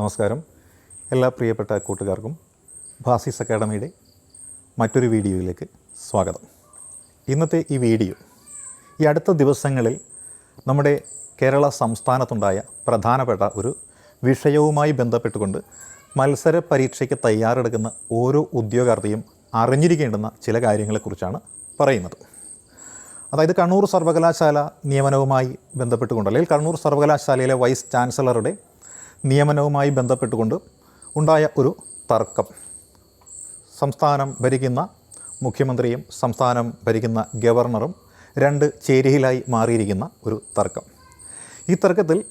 നമസ്കാരം. എല്ലാ പ്രിയപ്പെട്ട കൂട്ടുകാർക്കും ഭാസിസ് അക്കാഡമിയുടെ മറ്റൊരു വീഡിയോയിലേക്ക് സ്വാഗതം. ഇന്നത്തെ ഈ വീഡിയോ ഈ അടുത്ത ദിവസങ്ങളിൽ നമ്മുടെ കേരള സംസ്ഥാനത്തുണ്ടായ പ്രധാനപ്പെട്ട ഒരു വിഷയവുമായി ബന്ധപ്പെട്ടുകൊണ്ട് മത്സര പരീക്ഷയ്ക്ക് തയ്യാറെടുക്കുന്ന ഓരോ ഉദ്യോഗാർത്ഥിയും അറിഞ്ഞിരിക്കേണ്ടുന്ന ചില കാര്യങ്ങളെക്കുറിച്ചാണ് പറയുന്നത്. അതായത് കണ്ണൂർ സർവകലാശാല നിയമനവുമായി ബന്ധപ്പെട്ടുകൊണ്ട് അല്ലെങ്കിൽ കണ്ണൂർ സർവകലാശാലയിലെ വൈസ് ചാൻസലറുടെ നിയമനവുമായി ബന്ധപ്പെട്ടുകൊണ്ട് ഉണ്ടായ ഒരു തർക്കം. സംസ്ഥാനം ഭരിക്കുന്ന മുഖ്യമന്ത്രിയും സംസ്ഥാനം ഭരിക്കുന്ന ഗവർണറും രണ്ട് ചേരിയിലായി മാറിയിരിക്കുന്ന ഒരു തർക്കം. ഈ തർക്കത്തിൽ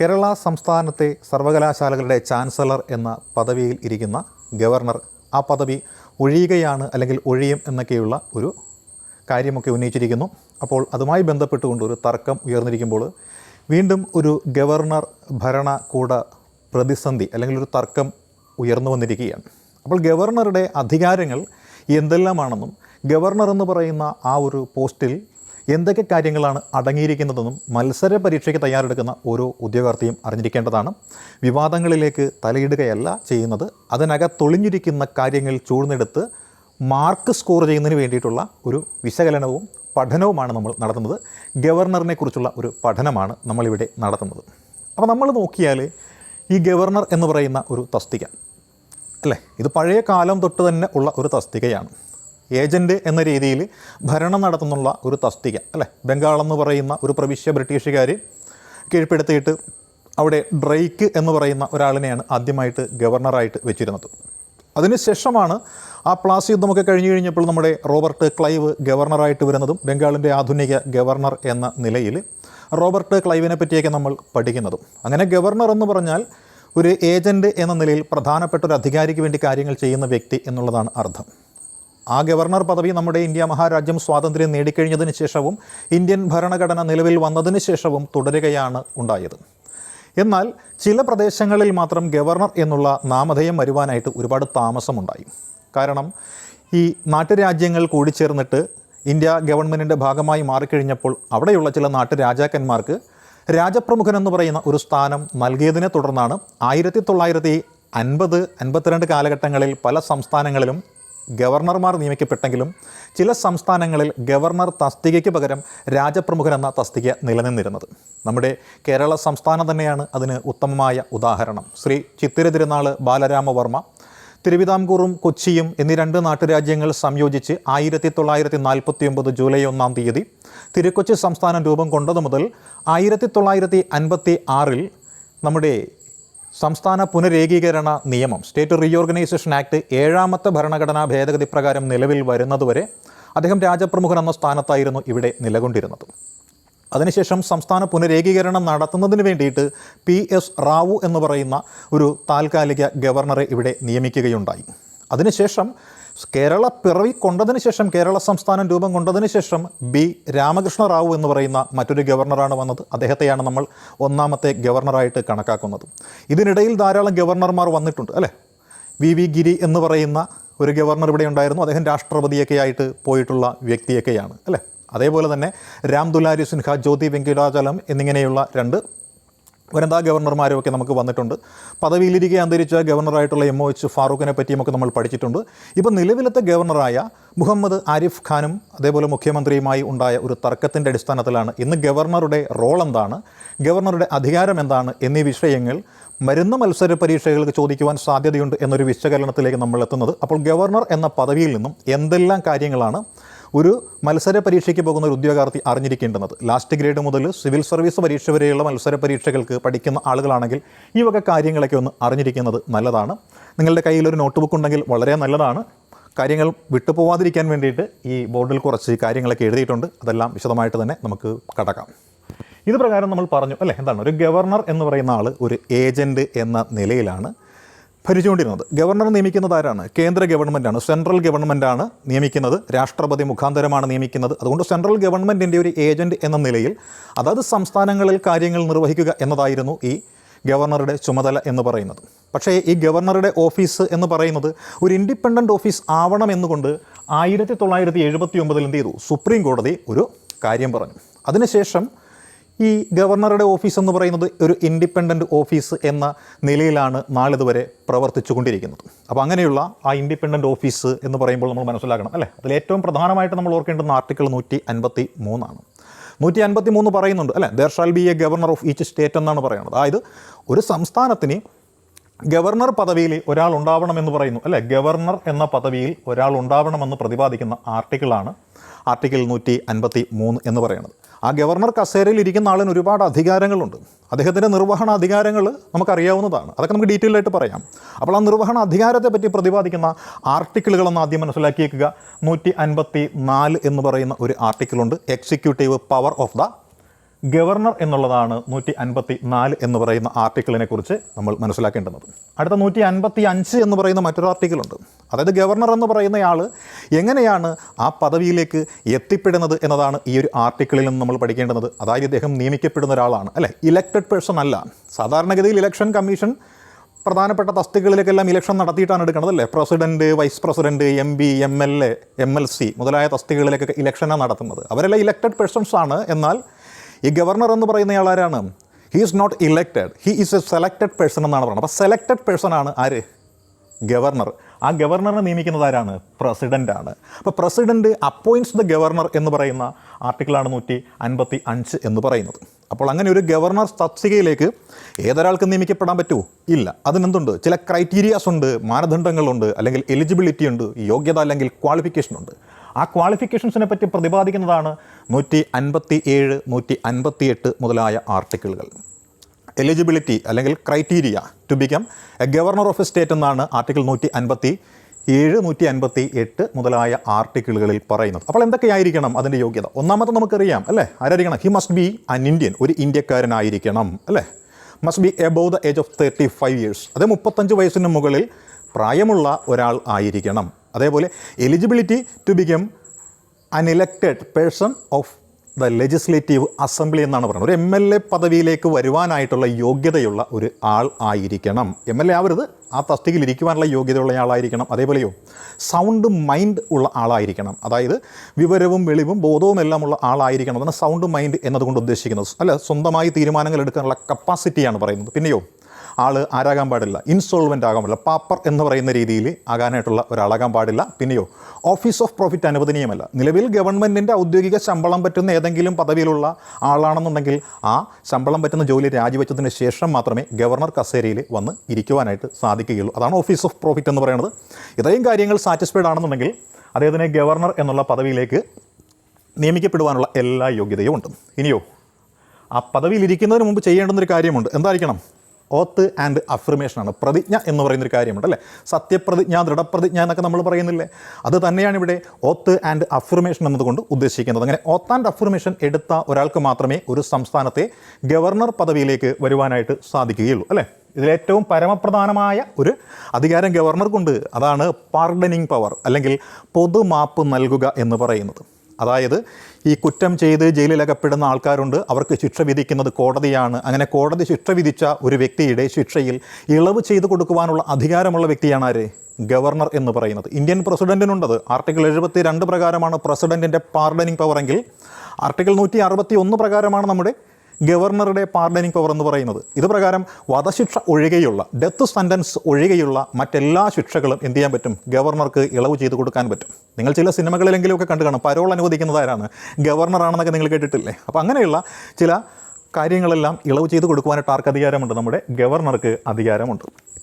കേരള സംസ്ഥാനത്തെ സർവകലാശാലകളുടെ ചാൻസലർ എന്ന പദവിയിൽ ഇരിക്കുന്ന ഗവർണർ ആ പദവി ഒഴിയുകയാണ് അല്ലെങ്കിൽ ഒഴിയും എന്നൊക്കെയുള്ള ഒരു കാര്യമൊക്കെ ഉന്നയിച്ചിരിക്കുന്നു. അപ്പോൾ അതുമായി ബന്ധപ്പെട്ടുകൊണ്ട് ഒരു തർക്കം ഉയർന്നിരിക്കുമ്പോൾ വീണ്ടും ഒരു ഗവർണർ ഭരണകൂട പ്രതിസന്ധി അല്ലെങ്കിൽ ഒരു തർക്കം ഉയർന്നു വന്നിരിക്കുകയാണ്. അപ്പോൾ ഗവർണറുടെ അധികാരങ്ങൾ എന്തെല്ലാമാണെന്നും ഗവർണർ എന്ന് പറയുന്ന ആ ഒരു പോസ്റ്റിൽ എന്തൊക്കെ കാര്യങ്ങളാണ് അടങ്ങിയിരിക്കുന്നതെന്നും മത്സര പരീക്ഷയ്ക്ക് തയ്യാറെടുക്കുന്ന ഓരോ ഉദ്യോഗാർത്ഥിയും അറിഞ്ഞിരിക്കേണ്ടതാണ്. വിവാദങ്ങളിലേക്ക് തലയിടുകയല്ല ചെയ്യുന്നത്. അതിനകത്തൊളിഞ്ഞിരിക്കുന്ന കാര്യങ്ങൾ ചൂഴ്ന്നെടുത്ത് മാർക്ക് സ്കോർ ചെയ്യുന്നതിന് വേണ്ടിയിട്ടുള്ള ഒരു വിശകലനവും പഠനവുമാണ് നമ്മൾ നടത്തുന്നത്. ഗവർണറിനെ കുറിച്ചുള്ള ഒരു പഠനമാണ് നമ്മളിവിടെ നടത്തുന്നത്. അപ്പോൾ നമ്മൾ നോക്കിയാൽ ഈ ഗവർണർ എന്ന് പറയുന്ന ഒരു തസ്തിക അല്ലേ? ഇത് പഴയ കാലം തൊട്ട് തന്നെ ഉള്ള ഒരു തസ്തികയാണ്. ഏജന്റ് എന്ന രീതിയിൽ ഭരണം നടത്തുന്നുള്ള ഒരു തസ്തിക അല്ലേ? ബംഗാൾ എന്ന് പറയുന്ന ഒരു പ്രവിശ്യ ബ്രിട്ടീഷുകാർ കീഴ്പ്പെടുത്തിയിട്ട് അവിടെ ഡ്രൈക്ക് എന്ന് പറയുന്ന ഒരാളിനെയാണ് ആദ്യമായിട്ട് ഗവർണറായിട്ട് വെച്ചിരുന്നത്. അതിനുശേഷമാണ് ആ പ്ലാസി യുദ്ധമൊക്കെ കഴിഞ്ഞു കഴിഞ്ഞപ്പോൾ നമ്മുടെ റോബർട്ട് ക്ലൈവ് ഗവർണറായിട്ട് വരുന്നതും ബംഗാളിന്റെ ആധുനിക ഗവർണർ എന്ന നിലയിൽ റോബർട്ട് ക്ലൈവിനെ പറ്റിയൊക്കെ നമ്മൾ പഠിക്കുന്നതും. അങ്ങനെ ഗവർണർ എന്ന് പറഞ്ഞാൽ ഒരു ഏജന്റ് എന്ന നിലയിൽ പ്രധാനപ്പെട്ട ഒരു അധികാരിക്ക് വേണ്ടി കാര്യങ്ങൾ ചെയ്യുന്ന വ്യക്തി എന്നുള്ളതാണ് അർത്ഥം. ആ ഗവർണർ പദവി നമ്മുടെ ഇന്ത്യ മഹാരാജ്യം സ്വാതന്ത്ര്യം നേടിക്കഴിഞ്ഞതിന് ശേഷവും ഇന്ത്യൻ ഭരണഘടന നിലവിൽ വന്നതിന് ശേഷവും തുടരുകയാണ് ഉണ്ടായത്. എന്നാൽ ചില പ്രദേശങ്ങളിൽ മാത്രം ഗവർണർ എന്നുള്ള നാമധേയം വരുവാനായിട്ട് ഒരുപാട് താമസമുണ്ടായി. കാരണം ഈ നാട്ടുരാജ്യങ്ങൾ കൂടിച്ചേർന്നിട്ട് ഇന്ത്യ ഗവൺമെന്റിന്റെ ഭാഗമായി മാറിക്കഴിഞ്ഞപ്പോൾ അവിടെയുള്ള ചില നാട്ടുരാജാക്കന്മാർക്ക് രാജപ്രമുഖൻ എന്ന് പറയുന്ന ഒരു സ്ഥാനം നൽകിയതിനെ തുടർന്നാണ് ആയിരത്തി തൊള്ളായിരത്തി അൻപത് അൻപത്തിരണ്ട് കാലഘട്ടങ്ങളിൽ പല സംസ്ഥാനങ്ങളിലും ഗവർണർമാർ നിയമിക്കപ്പെട്ടെങ്കിലും ചില സംസ്ഥാനങ്ങളിൽ ഗവർണർ തസ്തികയ്ക്ക് പകരം രാജപ്രമുഖൻ എന്ന തസ്തിക നിലനിന്നിരുന്നത്. നമ്മുടെ കേരള സംസ്ഥാനം തന്നെയാണ് അതിന് ഉത്തമമായ ഉദാഹരണം. ശ്രീ ചിത്തിര തിരുനാൾ ബാലരാമവർമ്മ തിരുവിതാംകൂറും കൊച്ചിയും എന്നീ രണ്ട് നാട്ടുരാജ്യങ്ങൾ സംയോജിച്ച് ആയിരത്തി തൊള്ളായിരത്തി നാൽപ്പത്തി ഒമ്പത് ജൂലൈ ഒന്നാം തീയതി തിരുക്കൊച്ചി സംസ്ഥാനം രൂപം കൊണ്ടതു മുതൽ ആയിരത്തി തൊള്ളായിരത്തി അൻപത്തി ആറിൽ നമ്മുടെ സംസ്ഥാന പുനരേകീകരണ നിയമം സ്റ്റേറ്റ് റീഓർഗനൈസേഷൻ ആക്ട് ഏഴാമത്തെ ഭരണഘടനാ ഭേദഗതി പ്രകാരം നിലവിൽ വരുന്നതുവരെ അദ്ദേഹം രാജപ്രമുഖൻ എന്ന സ്ഥാനത്തായിരുന്നു ഇവിടെ നിലകൊണ്ടിരുന്നത്. അതിനുശേഷം സംസ്ഥാന പുനരേകീകരണം നടത്തുന്നതിന് വേണ്ടിയിട്ട് പി എസ് റാവു എന്ന് പറയുന്ന ഒരു താൽക്കാലിക ഗവർണറെ ഇവിടെ നിയമിക്കുകയുണ്ടായി. അതിനുശേഷം കേരള പിറവി കൊണ്ടതിന് ശേഷം കേരള സംസ്ഥാനം രൂപം കൊണ്ടതിന് ശേഷം ബി രാമകൃഷ്ണ റാവു എന്ന് പറയുന്ന മറ്റൊരു ഗവർണറാണ് വന്നത്. അദ്ദേഹത്തെയാണ് നമ്മൾ ഒന്നാമത്തെ ഗവർണറായിട്ട് കണക്കാക്കുന്നത്. ഇതിനിടയിൽ ധാരാളം ഗവർണർമാർ വന്നിട്ടുണ്ട് അല്ലേ? വി വി ഗിരി എന്ന് പറയുന്ന ഒരു ഗവർണർ ഇവിടെ ഉണ്ടായിരുന്നു. അദ്ദേഹം രാഷ്ട്രപതിയൊക്കെ ആയിട്ട് പോയിട്ടുള്ള വ്യക്തിയൊക്കെയാണ് അല്ലേ? അതേപോലെ തന്നെ രാം ദുലാരി സിൻഹ ജ്യോതി വെങ്കിടാചലം എന്നിങ്ങനെയുള്ള രണ്ട് വനിതാ ഗവർണർമാരും ഒക്കെ നമുക്ക് വന്നിട്ടുണ്ട്. പദവിയിലിരിക്കെ അന്തരിച്ച ഗവർണറായിട്ടുള്ള എം ഒ എച്ച് ഫാറൂഖിനെ പറ്റിയുമൊക്കെ നമ്മൾ പഠിച്ചിട്ടുണ്ട്. ഇപ്പോൾ നിലവിലത്തെ ഗവർണറായ മുഹമ്മദ് ആരിഫ് ഖാനും അതേപോലെ മുഖ്യമന്ത്രിയുമായി ഉണ്ടായ ഒരു തർക്കത്തിന്റെ അടിസ്ഥാനത്തിലാണ് ഇന്ന് ഗവർണറുടെ റോൾ എന്താണ് ഗവർണറുടെ അധികാരം എന്താണ് എന്നീ വിഷയങ്ങൾ മരുന്ന് മത്സര പരീക്ഷകൾക്ക് ചോദിക്കുവാൻ സാധ്യതയുണ്ട് എന്നൊരു വിശകലനത്തിലേക്ക് നമ്മൾ എത്തുന്നത്. അപ്പോൾ ഗവർണർ എന്ന പദവിയിൽ നിന്നും എന്തെല്ലാം കാര്യങ്ങളാണ് ഒരു മത്സര പരീക്ഷയ്ക്ക് പോകുന്ന ഒരു ഉദ്യോഗാർത്ഥി അറിഞ്ഞിരിക്കേണ്ടുന്നത്. ലാസ്റ്റ് ഗ്രേഡ് മുതൽ സിവിൽ സർവീസ് പരീക്ഷ വരെയുള്ള മത്സര പരീക്ഷകൾക്ക് പഠിക്കുന്ന ആളുകളാണെങ്കിൽ ഈ വക കാര്യങ്ങളൊക്കെ ഒന്ന് അറിഞ്ഞിരിക്കുന്നത് നല്ലതാണ്. നിങ്ങളുടെ കയ്യിൽ ഒരു നോട്ട് ബുക്ക് ഉണ്ടെങ്കിൽ വളരെ നല്ലതാണ്. കാര്യങ്ങൾ വിട്ടുപോവാതിരിക്കാൻ വേണ്ടിയിട്ട് ഈ ബോർഡിൽ കുറച്ച് കാര്യങ്ങളൊക്കെ എഴുതിയിട്ടുണ്ട്. അതെല്ലാം വിശദമായിട്ട് തന്നെ നമുക്ക് കടക്കാം. ഇത് പ്രകാരം നമ്മൾ പറഞ്ഞു അല്ലേ? എന്താണ്? ഒരു ഗവർണർ എന്ന് പറയുന്ന ആൾ ഒരു ഏജന്റ് എന്ന നിലയിലാണ്. ഭരിച്ചുകൊണ്ടിരുന്നത്. ഗവർണർ നിയമിക്കുന്നത് ആരാണ്? കേന്ദ്ര ഗവൺമെന്റാണ് സെൻട്രൽ ഗവൺമെന്റാണ് നിയമിക്കുന്നത്. രാഷ്ട്രപതി മുഖാന്തരമാണ് നിയമിക്കുന്നത്. അതുകൊണ്ട് സെൻട്രൽ ഗവൺമെന്റിന്റെ ഒരു ഏജന്റ് എന്ന നിലയിൽ അതാത് സംസ്ഥാനങ്ങളിൽ കാര്യങ്ങൾ നിർവഹിക്കുക എന്നതായിരുന്നു ഈ ഗവർണറുടെ ചുമതല എന്ന് പറയുന്നത്. പക്ഷേ ഈ ഗവർണറുടെ ഓഫീസ് എന്ന് പറയുന്നത് ഒരു ഇൻഡിപെൻഡന്റ് ഓഫീസ് ആവണം എന്നുകൊണ്ട് ആയിരത്തി തൊള്ളായിരത്തി എഴുപത്തി ഒമ്പതിൽ എന്ത് ചെയ്തു? സുപ്രീം കോടതി ഒരു കാര്യം പറഞ്ഞു. അതിനുശേഷം ഈ ഗവർണറുടെ ഓഫീസ് എന്ന് പറയുന്നത് ഒരു ഇൻഡിപെൻഡന്റ് ഓഫീസ് എന്ന നിലയിലാണ് നാളിതുവരെ പ്രവർത്തിച്ചു കൊണ്ടിരിക്കുന്നത് അപ്പോൾ അങ്ങനെയുള്ള ആ ഇൻഡിപെൻഡന്റ് ഓഫീസ് എന്ന് പറയുമ്പോൾ നമ്മൾ മനസ്സിലാക്കണം അല്ലേ? അതിൽ ഏറ്റവും പ്രധാനമായിട്ട് നമ്മൾ ഓർക്കേണ്ടുന്ന ആർട്ടിക്കിൾ നൂറ്റി അൻപത്തി മൂന്നാണ് നൂറ്റി അൻപത്തി മൂന്ന് പറയുന്നുണ്ട് അല്ലേ? There shall be a governor of each state എന്നാണ് പറയുന്നത്. അതായത് ഒരു സംസ്ഥാനത്തിന് ഗവർണർ പദവിയിൽ ഒരാൾ ഉണ്ടാവണമെന്ന് പറയുന്നു അല്ലേ? ഗവർണർ എന്ന പദവിയിൽ ഒരാൾ ഉണ്ടാവണമെന്ന് പ്രതിപാദിക്കുന്ന ആർട്ടിക്കിളാണ് ആർട്ടിക്കിൾ നൂറ്റി അൻപത്തി മൂന്ന് എന്ന് പറയുന്നത്. ആ ഗവർണർ കസേരയിൽ ഇരിക്കുന്ന ആളിന് ഒരുപാട് അധികാരങ്ങളുണ്ട്. അദ്ദേഹത്തിന്റെ നിർവഹണ അധികാരങ്ങൾ നമുക്കറിയാവുന്നതാണ്. അതൊക്കെ നമുക്ക് ഡീറ്റെയിൽ ആയിട്ട് പറയാം. അപ്പോൾ ആ നിർവഹണ അധികാരത്തെ പറ്റി പ്രതിപാദിക്കുന്ന ആർട്ടിക്കിളുകളൊന്ന് ആദ്യം മനസ്സിലാക്കിയേക്കുക. നൂറ്റി അൻപത്തി നാല് എന്ന് പറയുന്ന ഒരു ആർട്ടിക്കിളുണ്ട്. Executive power of the governor എന്നുള്ളതാണ് നൂറ്റി അൻപത്തി നാല് എന്ന് പറയുന്ന ആർട്ടിക്കിളിനെ കുറിച്ച് നമ്മൾ മനസ്സിലാക്കേണ്ടത് അടുത്ത നൂറ്റി അൻപത്തി അഞ്ച് എന്ന് പറയുന്ന മറ്റൊരു ആർട്ടിക്കിളുണ്ട്. അതായത് ഗവർണർ എന്ന് പറയുന്നയാൾ എങ്ങനെയാണ് ആ പദവിയിലേക്ക് എത്തിപ്പെടുന്നത് എന്നതാണ് ഈ ഒരു ആർട്ടിക്കിളിൽ നിന്ന് നമ്മൾ പഠിക്കേണ്ടത് അതായത് ഇദ്ദേഹം നിയമിക്കപ്പെടുന്ന ഒരാളാണ് അല്ലേ? ഇലക്റ്റഡ് പേഴ്സൺ അല്ല. സാധാരണഗതിയിൽ ഇലക്ഷൻ കമ്മീഷൻ പ്രധാനപ്പെട്ട തസ്തികകളിലേക്കെല്ലാം ഇലക്ഷൻ നടത്തിയിട്ടാണ് എടുക്കുന്നത് അല്ലേ? President vice president M P M L A M L C മുതലായ തസ്തികകളിലേക്കൊക്കെ ഇലക്ഷനാണ് നടത്തുന്നത്. അവരെല്ലാം ഇലക്റ്റഡ് പേഴ്സൺസ് ആണ്. എന്നാൽ ഈ ഗവർണർ എന്ന് പറയുന്നയാൾ ആരാണ് he is not elected he is a selected person എന്നാണ് പറയുന്നത്. അപ്പോൾ സെലക്റ്റഡ് പേഴ്സൺ ആണ് ആര്? ഗവർണർ. ആ ഗവർണറിനെ നിയമിക്കുന്നത് ആരാണ്? പ്രസിഡന്റാണ് അപ്പോൾ പ്രസിഡന്റ് അപ്പോയിന്റ്സ് ദ ഗവർണർ എന്ന് പറയുന്ന ആർട്ടിക്കിളാണ് നൂറ്റി അൻപത്തി അഞ്ച് എന്ന് പറയുന്നത്. അപ്പോൾ അങ്ങനെ ഒരു ഗവർണർ തസ്തികയിലേക്ക് ഏതൊരാൾക്ക് നിയമിക്കപ്പെടാൻ പറ്റുമോ ഇല്ല. അതിനെന്തുണ്ട്? ചില ക്രൈറ്റീരിയാസ് ഉണ്ട് മാനദണ്ഡങ്ങളുണ്ട് അല്ലെങ്കിൽ എലിജിബിലിറ്റി ഉണ്ട് യോഗ്യത അല്ലെങ്കിൽ ക്വാളിഫിക്കേഷൻ ഉണ്ട്. ആ ക്വാളിഫിക്കേഷൻസിനെ പറ്റി പ്രതിപാദിക്കുന്നതാണ് നൂറ്റി അൻപത്തി ഏഴ് നൂറ്റി അൻപത്തി എട്ട് മുതലായ ആർട്ടിക്കിളുകൾ. എലിജിബിലിറ്റി അല്ലെങ്കിൽ criteria to become a governor of a state എന്നാണ് ആർട്ടിക്കിൾ നൂറ്റി അൻപത്തി ഏഴ് നൂറ്റി അൻപത്തി എട്ട് മുതലായ ആർട്ടിക്കിളുകളിൽ പറയുന്നത്. അപ്പോൾ എന്തൊക്കെയായിരിക്കണം അതിന്റെ യോഗ്യത? ഒന്നാമത്തെ നമുക്കറിയാം അല്ലേ? ആരായിരിക്കണം? He must be an Indian ഒരു ഇന്ത്യക്കാരനായിരിക്കണം അല്ലേ? Must be above the age of thirty five years അത് മുപ്പത്തഞ്ച് വയസ്സിന് മുകളിൽ പ്രായമുള്ള ഒരാൾ ആയിരിക്കണം. അതേപോലെ eligibility to become an elected person of the legislative assembly എന്നാണ് പറയുന്നത്. ഒരു എം എൽ എ പദവിയിലേക്ക് വരുവാനായിട്ടുള്ള യോഗ്യതയുള്ള ഒരു ആൾ ആയിരിക്കണം. എം എൽ എ ആവരുത്. ആ തസ്തികയിൽ ഇരിക്കുവാനുള്ള യോഗ്യതയുള്ള ആളായിരിക്കണം. അതേപോലെയോ സൗണ്ട് മൈൻഡ് ഉള്ള ആളായിരിക്കണം. അതായത് വിവരവും വെളിവും ബോധവും എല്ലാം ഉള്ള ആളായിരിക്കണം അതാണ് സൗണ്ട് മൈൻഡ് എന്നതുകൊണ്ട് ഉദ്ദേശിക്കുന്നത്. അല്ല സ്വന്തമായി തീരുമാനങ്ങൾ എടുക്കാനുള്ള കപ്പാസിറ്റിയാണ് പറയുന്നത്. പിന്നെയോ ആൾ ആരാകാൻ പാടില്ല ഇൻസോൾവെന്റ് ആകാൻ പാടില്ല. പാപ്പർ എന്ന് പറയുന്ന രീതിയിൽ ആകാനായിട്ടുള്ള ഒരാളാകാൻ പാടില്ല. പിന്നെയോ ഓഫീസ് ഓഫ് പ്രോഫിറ്റ് അനുവദനീയമല്ല. നിലവിൽ ഗവൺമെന്റിന്റെ ഔദ്യോഗിക ശമ്പളം പറ്റുന്ന ഏതെങ്കിലും പദവിയിലുള്ള ആളാണെന്നുണ്ടെങ്കിൽ ആ ശമ്പളം പറ്റുന്ന ജോലി രാജിവെച്ചതിന് ശേഷം മാത്രമേ ഗവർണർ കസേരയിൽ വന്ന് ഇരിക്കുവാനായിട്ട് സാധിക്കുകയുള്ളൂ. അതാണ് ഓഫീസ് ഓഫ് പ്രോഫിറ്റ് എന്ന് പറയുന്നത്. ഇത്രയും കാര്യങ്ങൾ സാറ്റിസ്ഫൈഡ് ആണെന്നുണ്ടെങ്കിൽ അദ്ദേഹത്തിന് ഗവർണർ എന്നുള്ള പദവിയിലേക്ക് നിയമിക്കപ്പെടുവാനുള്ള എല്ലാ യോഗ്യതയും ഉണ്ട്. ഇനിയോ ആ പദവിയിലിരിക്കുന്നതിന് മുമ്പ് ചെയ്യേണ്ടുന്നൊരു കാര്യമുണ്ട്. എന്തായിരിക്കണം? ഓത്ത് ആൻഡ് അഫർമേഷനാണ് പ്രതിജ്ഞ എന്ന് പറയുന്നൊരു കാര്യമുണ്ട് അല്ലേ? സത്യപ്രതിജ്ഞ ദൃഢപ്രതിജ്ഞ എന്നൊക്കെ നമ്മൾ പറയുന്നില്ലേ? അത് തന്നെയാണ് ഇവിടെ ഓത്ത് ആൻഡ് അഫർമേഷൻ എന്നതുകൊണ്ട് ഉദ്ദേശിക്കുന്നത്. അങ്ങനെ ഓത്ത് ആൻഡ് അഫർമേഷൻ എടുത്ത ഒരാൾക്ക് മാത്രമേ ഒരു സംസ്ഥാനത്തെ ഗവർണർ പദവിയിലേക്ക് വരുവാനായിട്ട് സാധിക്കുകയുള്ളൂ അല്ലേ? ഇതിലേറ്റവും പരമപ്രധാനമായ ഒരു അധികാരം ഗവർണർക്കുണ്ട്. അതാണ് പാർഡനിങ് പവർ അല്ലെങ്കിൽ പൊതുമാപ്പ് നൽകുക എന്ന് പറയുന്നത്. അതായത് ഈ കുറ്റം ചെയ്ത് ജയിലിലകപ്പെടുന്ന ആൾക്കാരുണ്ട്. അവർക്ക് ശിക്ഷ വിധിക്കുന്നത് കോടതിയാണ്. അങ്ങനെ കോടതി ശിക്ഷ വിധിച്ച ഒരു വ്യക്തിയുടെ ശിക്ഷയിൽ ഇളവ് ചെയ്തു കൊടുക്കുവാനുള്ള അധികാരമുള്ള വ്യക്തിയാണ് ആര്? ഗവർണർ എന്ന് പറയുന്നത്. ഇന്ത്യൻ പ്രസിഡന്റിനുണ്ടത് ആർട്ടിക്കിൾ എഴുപത്തി രണ്ട് പ്രകാരമാണ് പ്രസിഡന്റിന്റെ പാർഡനിങ് പവറെങ്കിൽ ആർട്ടിക്കിൾ നൂറ്റി അറുപത്തി ഒന്ന് പ്രകാരമാണ് നമ്മുടെ ഗവർണറുടെ പാർഡനിങ് പവർ എന്ന് പറയുന്നത്. ഇത് പ്രകാരം വധശിക്ഷ ഒഴികെയുള്ള ഡെത്ത് സെന്റൻസ് ഒഴികെയുള്ള മറ്റെല്ലാ ശിക്ഷകളും എന്ത് ചെയ്യാൻ പറ്റും? ഗവർണർക്ക് ഇളവ് ചെയ്ത് കൊടുക്കാൻ പറ്റും. നിങ്ങൾ ചില സിനിമകളിലെങ്കിലുമൊക്കെ കണ്ടു കാണും. പരോൾ അനുവദിക്കുന്നതാരാണ് ഗവർണറാണെന്നൊക്കെ നിങ്ങൾ കേട്ടിട്ടില്ലേ? അപ്പോൾ അങ്ങനെയുള്ള ചില കാര്യങ്ങളെല്ലാം ഇളവ് ചെയ്ത് കൊടുക്കുവാനായിട്ട് ആർക്ക് അധികാരമുണ്ട് നമ്മുടെ ഗവർണർക്ക് അധികാരമുണ്ട്.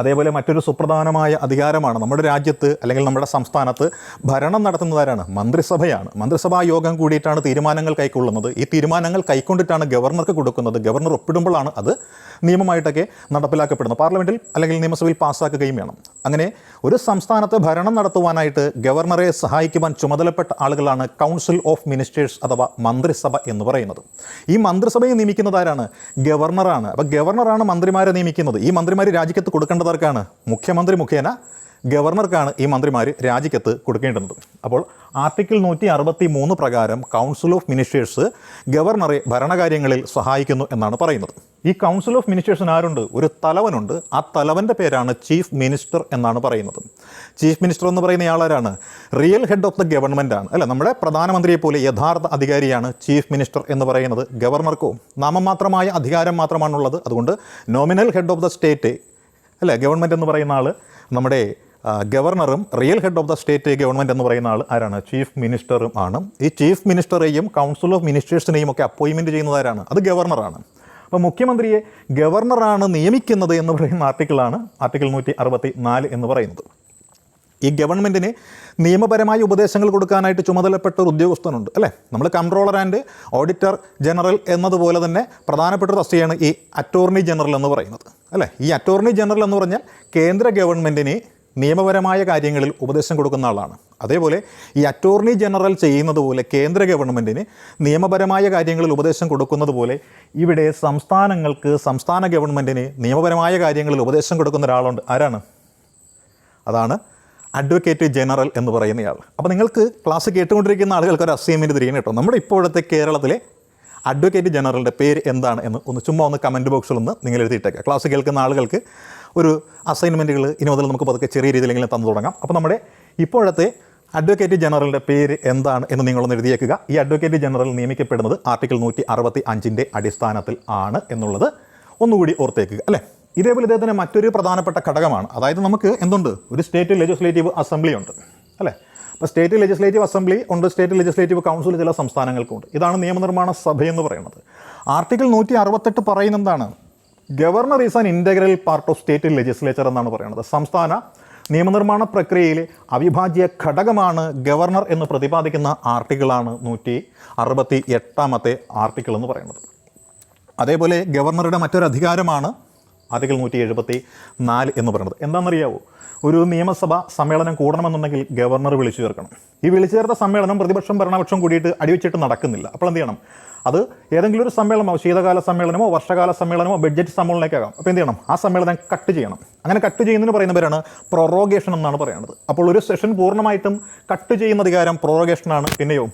അതേപോലെ മറ്റൊരു സുപ്രധാനമായ അധികാരമാണ് നമ്മുടെ രാജ്യത്ത് അല്ലെങ്കിൽ നമ്മുടെ സംസ്ഥാനത്ത് ഭരണം നടത്തുന്നതാരാണ്? മന്ത്രിസഭയാണ്. മന്ത്രിസഭാ യോഗം കൂടിയിട്ടാണ് തീരുമാനങ്ങൾ കൈക്കൊള്ളുന്നത്. ഈ തീരുമാനങ്ങൾ കൈക്കൊണ്ടിട്ടാണ് ഗവർണർക്ക് കൊടുക്കുന്നത്. ഗവർണർ ഒപ്പിടുമ്പോഴാണ് അത് നിയമമായിട്ടൊക്കെ നടപ്പിലാക്കപ്പെടുന്നു. പാർലമെന്റിൽ അല്ലെങ്കിൽ നിയമസഭയിൽ പാസ്സാക്കുകയും വേണം. അങ്ങനെ ഒരു സംസ്ഥാനത്ത് ഭരണം നടത്തുവാനായിട്ട് ഗവർണറെ സഹായിക്കുവാൻ ചുമതലപ്പെട്ട ആളുകളാണ് കൗൺസിൽ ഓഫ് മിനിസ്റ്റേഴ്സ് അഥവാ മന്ത്രിസഭ എന്ന് പറയുന്നത്. ഈ മന്ത്രിസഭയെ നിയമിക്കുന്നത് ആരാണ്? ഗവർണറാണ്. അപ്പോൾ ഗവർണറാണ് മന്ത്രിമാരെ നിയമിക്കുന്നത്. ഈ മന്ത്രിമാർ രാജിക്കത്ത് കൊടുക്കേണ്ടതാർക്കാണ് മുഖ്യമന്ത്രി മുഖേന ഗവർണർക്കാണ് ഈ മന്ത്രിമാർ രാജിക്കത്ത് കൊടുക്കേണ്ടുന്നത് അപ്പോൾ ആർട്ടിക്കിൾ നൂറ്റി അറുപത്തി മൂന്ന് പ്രകാരം കൗൺസിൽ ഓഫ് മിനിസ്റ്റേഴ്സ് ഗവർണറെ ഭരണകാര്യങ്ങളിൽ സഹായിക്കുന്നു എന്നാണ് പറയുന്നത്. ഈ കൗൺസിൽ ഓഫ് മിനിസ്റ്റേഴ്സിന് ആരുണ്ട് ഒരു തലവനുണ്ട്. ആ തലവന്റെ പേരാണ് ചീഫ് മിനിസ്റ്റർ എന്നാണ് പറയുന്നത്. ചീഫ് മിനിസ്റ്റർ എന്ന് പറയുന്ന ആളാരാണ് real head of the government ആണ്. അല്ല നമ്മുടെ പ്രധാനമന്ത്രിയെ പോലെ യഥാർത്ഥ അധികാരിയാണ് ചീഫ് മിനിസ്റ്റർ എന്ന് പറയുന്നത് ഗവർണർക്കോ? നാമമാത്രമായ അധികാരം മാത്രമാണുള്ളത്. അതുകൊണ്ട് nominal head of the state അല്ലേ ഗവൺമെന്റ് എന്ന് പറയുന്ന ആൾ നമ്മുടെ ഗവർണറും real head of the state government എന്ന് പറയുന്ന ആൾ ആരാണ്? ചീഫ് മിനിസ്റ്ററും ആണ്. ഈ ചീഫ് മിനിസ്റ്ററെയും കൗൺസിൽ ഓഫ് മിനിസ്റ്റേഴ്സിനെയും ഒക്കെ അപ്പോയിൻമെന്റ് ചെയ്യുന്നതാരാണ് അത് ഗവർണറാണ് അപ്പോൾ മുഖ്യമന്ത്രിയെ ഗവർണറാണ് നിയമിക്കുന്നത് എന്ന് പറയുന്ന ആർട്ടിക്കിളാണ് ആർട്ടിക്കിൾ നൂറ്റി അറുപത്തി നാല് എന്ന് പറയുന്നത്. ഈ ഗവൺമെന്റിന് നിയമപരമായ ഉപദേശങ്ങൾ കൊടുക്കാനായിട്ട് ചുമതലപ്പെട്ട ഒരു ഉദ്യോഗസ്ഥനുണ്ട് അല്ലേ? നമ്മൾ കൺട്രോളർ ആൻഡ് ഓഡിറ്റർ ജനറൽ എന്നതുപോലെ തന്നെ പ്രധാനപ്പെട്ട ഒരു തസ്തികയാണ് ഈ അറ്റോർണി ജനറൽ എന്ന് പറയുന്നത് അല്ലേ? ഈ അറ്റോർണി ജനറൽ എന്ന് പറഞ്ഞാൽ കേന്ദ്ര ഗവൺമെന്റിന് നിയമപരമായ കാര്യങ്ങളിൽ ഉപദേശം കൊടുക്കുന്ന ആളാണ്. അതേപോലെ ഈ അറ്റോർണി ജനറൽ ചെയ്യുന്നത് പോലെ കേന്ദ്ര ഗവൺമെന്റിന് നിയമപരമായ കാര്യങ്ങളിൽ ഉപദേശം കൊടുക്കുന്നത് പോലെ ഇവിടെ സംസ്ഥാനങ്ങൾക്ക് സംസ്ഥാന ഗവൺമെന്റിന് നിയമപരമായ കാര്യങ്ങളിൽ ഉപദേശം കൊടുക്കുന്ന ഒരാളുണ്ട്. ആരാണ്? അതാണ് അഡ്വക്കേറ്റ് ജനറൽ എന്ന് പറയുന്നയാൾ. അപ്പോൾ നിങ്ങൾക്ക് ക്ലാസ് കേട്ടുകൊണ്ടിരിക്കുന്ന ആളുകൾക്ക് ഒരു അസൈൻമെന്റ് തിരികെ കേട്ടോ. നമ്മുടെ ഇപ്പോഴത്തെ കേരളത്തിലെ അഡ്വക്കേറ്റ് ജനറലിന്റെ പേര് എന്താണ് എന്ന് ഒന്ന് ചുമ്മാ ഒന്ന് കമന്റ് ബോക്സിൽ ഒന്ന് നിങ്ങൾ എഴുതിയിട്ടേക്കുക ക്ലാസ് കേൾക്കുന്ന ആളുകൾക്ക് ഒരു അസൈൻമെന്റുകൾ ഇനി മുതൽ നമുക്ക് പതുക്കെ ചെറിയ രീതിയിലെങ്കിലും തന്നു തുടങ്ങാം. അപ്പോൾ നമ്മുടെ ഇപ്പോഴത്തെ അഡ്വക്കേറ്റ് ജനറലിന്റെ പേര് എന്താണ് എന്ന് നിങ്ങളൊന്ന് എഴുതിയേക്കുക. ഈ അഡ്വക്കേറ്റ് ജനറൽ നിയമിക്കപ്പെടുന്നത് ആർട്ടിക്കിൾ നൂറ്റി അറുപത്തി അഞ്ചിന്റെ അടിസ്ഥാനത്തിൽ ആണ് എന്നുള്ളത് ഒന്നുകൂടി ഓർത്തേക്കുക അല്ലേ? ഇതേപോലെ ഇദ്ദേഹത്തിന് മറ്റൊരു പ്രധാനപ്പെട്ട ഘടകമാണ്. അതായത് നമുക്ക് എന്തുണ്ട്? ഒരു സ്റ്റേറ്റ് ലെജിസ്ലേറ്റീവ് അസംബ്ലി ഉണ്ട് അല്ലേ? അപ്പോൾ സ്റ്റേറ്റ് ലെജിസ്ലേറ്റീവ് അസംബ്ലി ഉണ്ട് സ്റ്റേറ്റ് ലെജിസ്ലേറ്റീവ് കൗൺസിൽ ചില സംസ്ഥാനങ്ങൾക്കുണ്ട്. ഇതാണ് നിയമനിർമ്മാണ സഭയെന്ന് പറയുന്നത്. ആർട്ടിക്കിൾ നൂറ്റി അറുപത്തെട്ട് പറയുന്ന എന്താണ്? Governor is an integral part of state legislature എന്നാണ് പറയുന്നത്. സംസ്ഥാന നിയമനിർമ്മാണ പ്രക്രിയയിലെ അവിഭാജ്യ ഘടകമാണ് ഗവർണർ എന്ന് പ്രതിപാദിക്കുന്ന ആർട്ടിക്കിളാണ് നൂറ്റി അറുപത്തി എട്ടാമത്തെ ആർട്ടിക്കിൾ എന്ന് പറയുന്നത്. അതേപോലെ ഗവർണറുടെ മറ്റൊരു അധികാരമാണ് ആർട്ടിക്കിൾ നൂറ്റി എഴുപത്തി നാല് എന്ന് പറയുന്നത്. എന്താണെന്നറിയാവോ? ഒരു നിയമസഭാ സമ്മേളനം കൂടണമെന്നുണ്ടെങ്കിൽ ഗവർണർ വിളിച്ചു ചേർക്കണം. ഈ വിളിച്ചു ചേർത്ത സമ്മേളനം പ്രതിപക്ഷം ഭരണപക്ഷം കൂടിയിട്ട് അടിവെച്ചിട്ട് നടക്കുന്നില്ല. അപ്പോൾ എന്ത് ചെയ്യണം? അത് ഏതെങ്കിലും ഒരു സമ്മേളനമോ ശീതകാല സമ്മേളനമോ വർഷകാല സമ്മേളനമോ ബഡ്ജറ്റ് സമ്മേളനമൊക്കെയാകാം അപ്പോൾ എന്ത് ചെയ്യണം? ആ സമ്മേളനം കട്ട് ചെയ്യണം. അങ്ങനെ കട്ട് ചെയ്യുന്നതിന് പറയുന്ന പേരാണ് പ്രൊറോഗേഷൻ എന്നാണ് പറയുന്നത്. അപ്പോൾ ഒരു സെഷൻ പൂർണമായിട്ടും കട്ട് ചെയ്യുന്ന അധികാരം പ്രൊറോഗേഷനാണ്. പിന്നെയോ?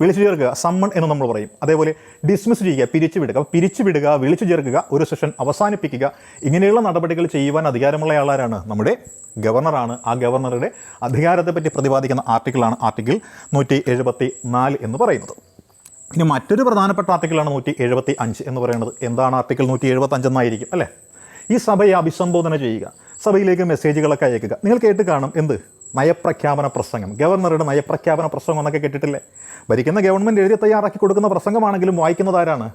വിളിച്ചു ചേർക്കുക സമ്മൺ എന്ന് നമ്മൾ പറയും. അതേപോലെ ഡിസ്മിസ് ചെയ്യുക പിരിച്ചു വിടുക പിരിച്ചു വിടുക വിളിച്ചു ചേർക്കുക ഒരു സെഷൻ അവസാനിപ്പിക്കുക. ഇങ്ങനെയുള്ള നടപടികൾ ചെയ്യുവാൻ അധികാരമുള്ള ആളാരാണ്? നമ്മുടെ ഗവർണറാണ്. ആ ഗവർണറുടെ അധികാരത്തെ പറ്റി പ്രതിപാദിക്കുന്ന ആർട്ടിക്കിളാണ് ആർട്ടിക്കിൾ നൂറ്റി എഴുപത്തി നാല് എന്ന് പറയുന്നത്. ഇനി മറ്റൊരു പ്രധാനപ്പെട്ട ആർട്ടിക്കിളാണ് നൂറ്റി എഴുപത്തി അഞ്ച് എന്ന് പറയുന്നത്. എന്താണ് ആർട്ടിക്കിൾ നൂറ്റി എഴുപത്തി അല്ലേ? ഈ സഭയെ അഭിസംബോധന ചെയ്യുക സഭയിലേക്ക് മെസ്സേജുകളൊക്കെ അയക്കുക. നിങ്ങൾ കേട്ട് കാണും. എന്ത്? നയപ്രഖ്യാപന പ്രസംഗം. ഗവർണറുടെ നയപ്രഖ്യാപന പ്രസംഗം എന്നൊക്കെ കേട്ടിട്ടില്ലേ? ഭരിക്കുന്ന ഗവൺമെന്റ് എഴുതി തയ്യാറാക്കി കൊടുക്കുന്ന പ്രസംഗമാണെങ്കിലും വായിക്കുന്നത് ആരാണ്?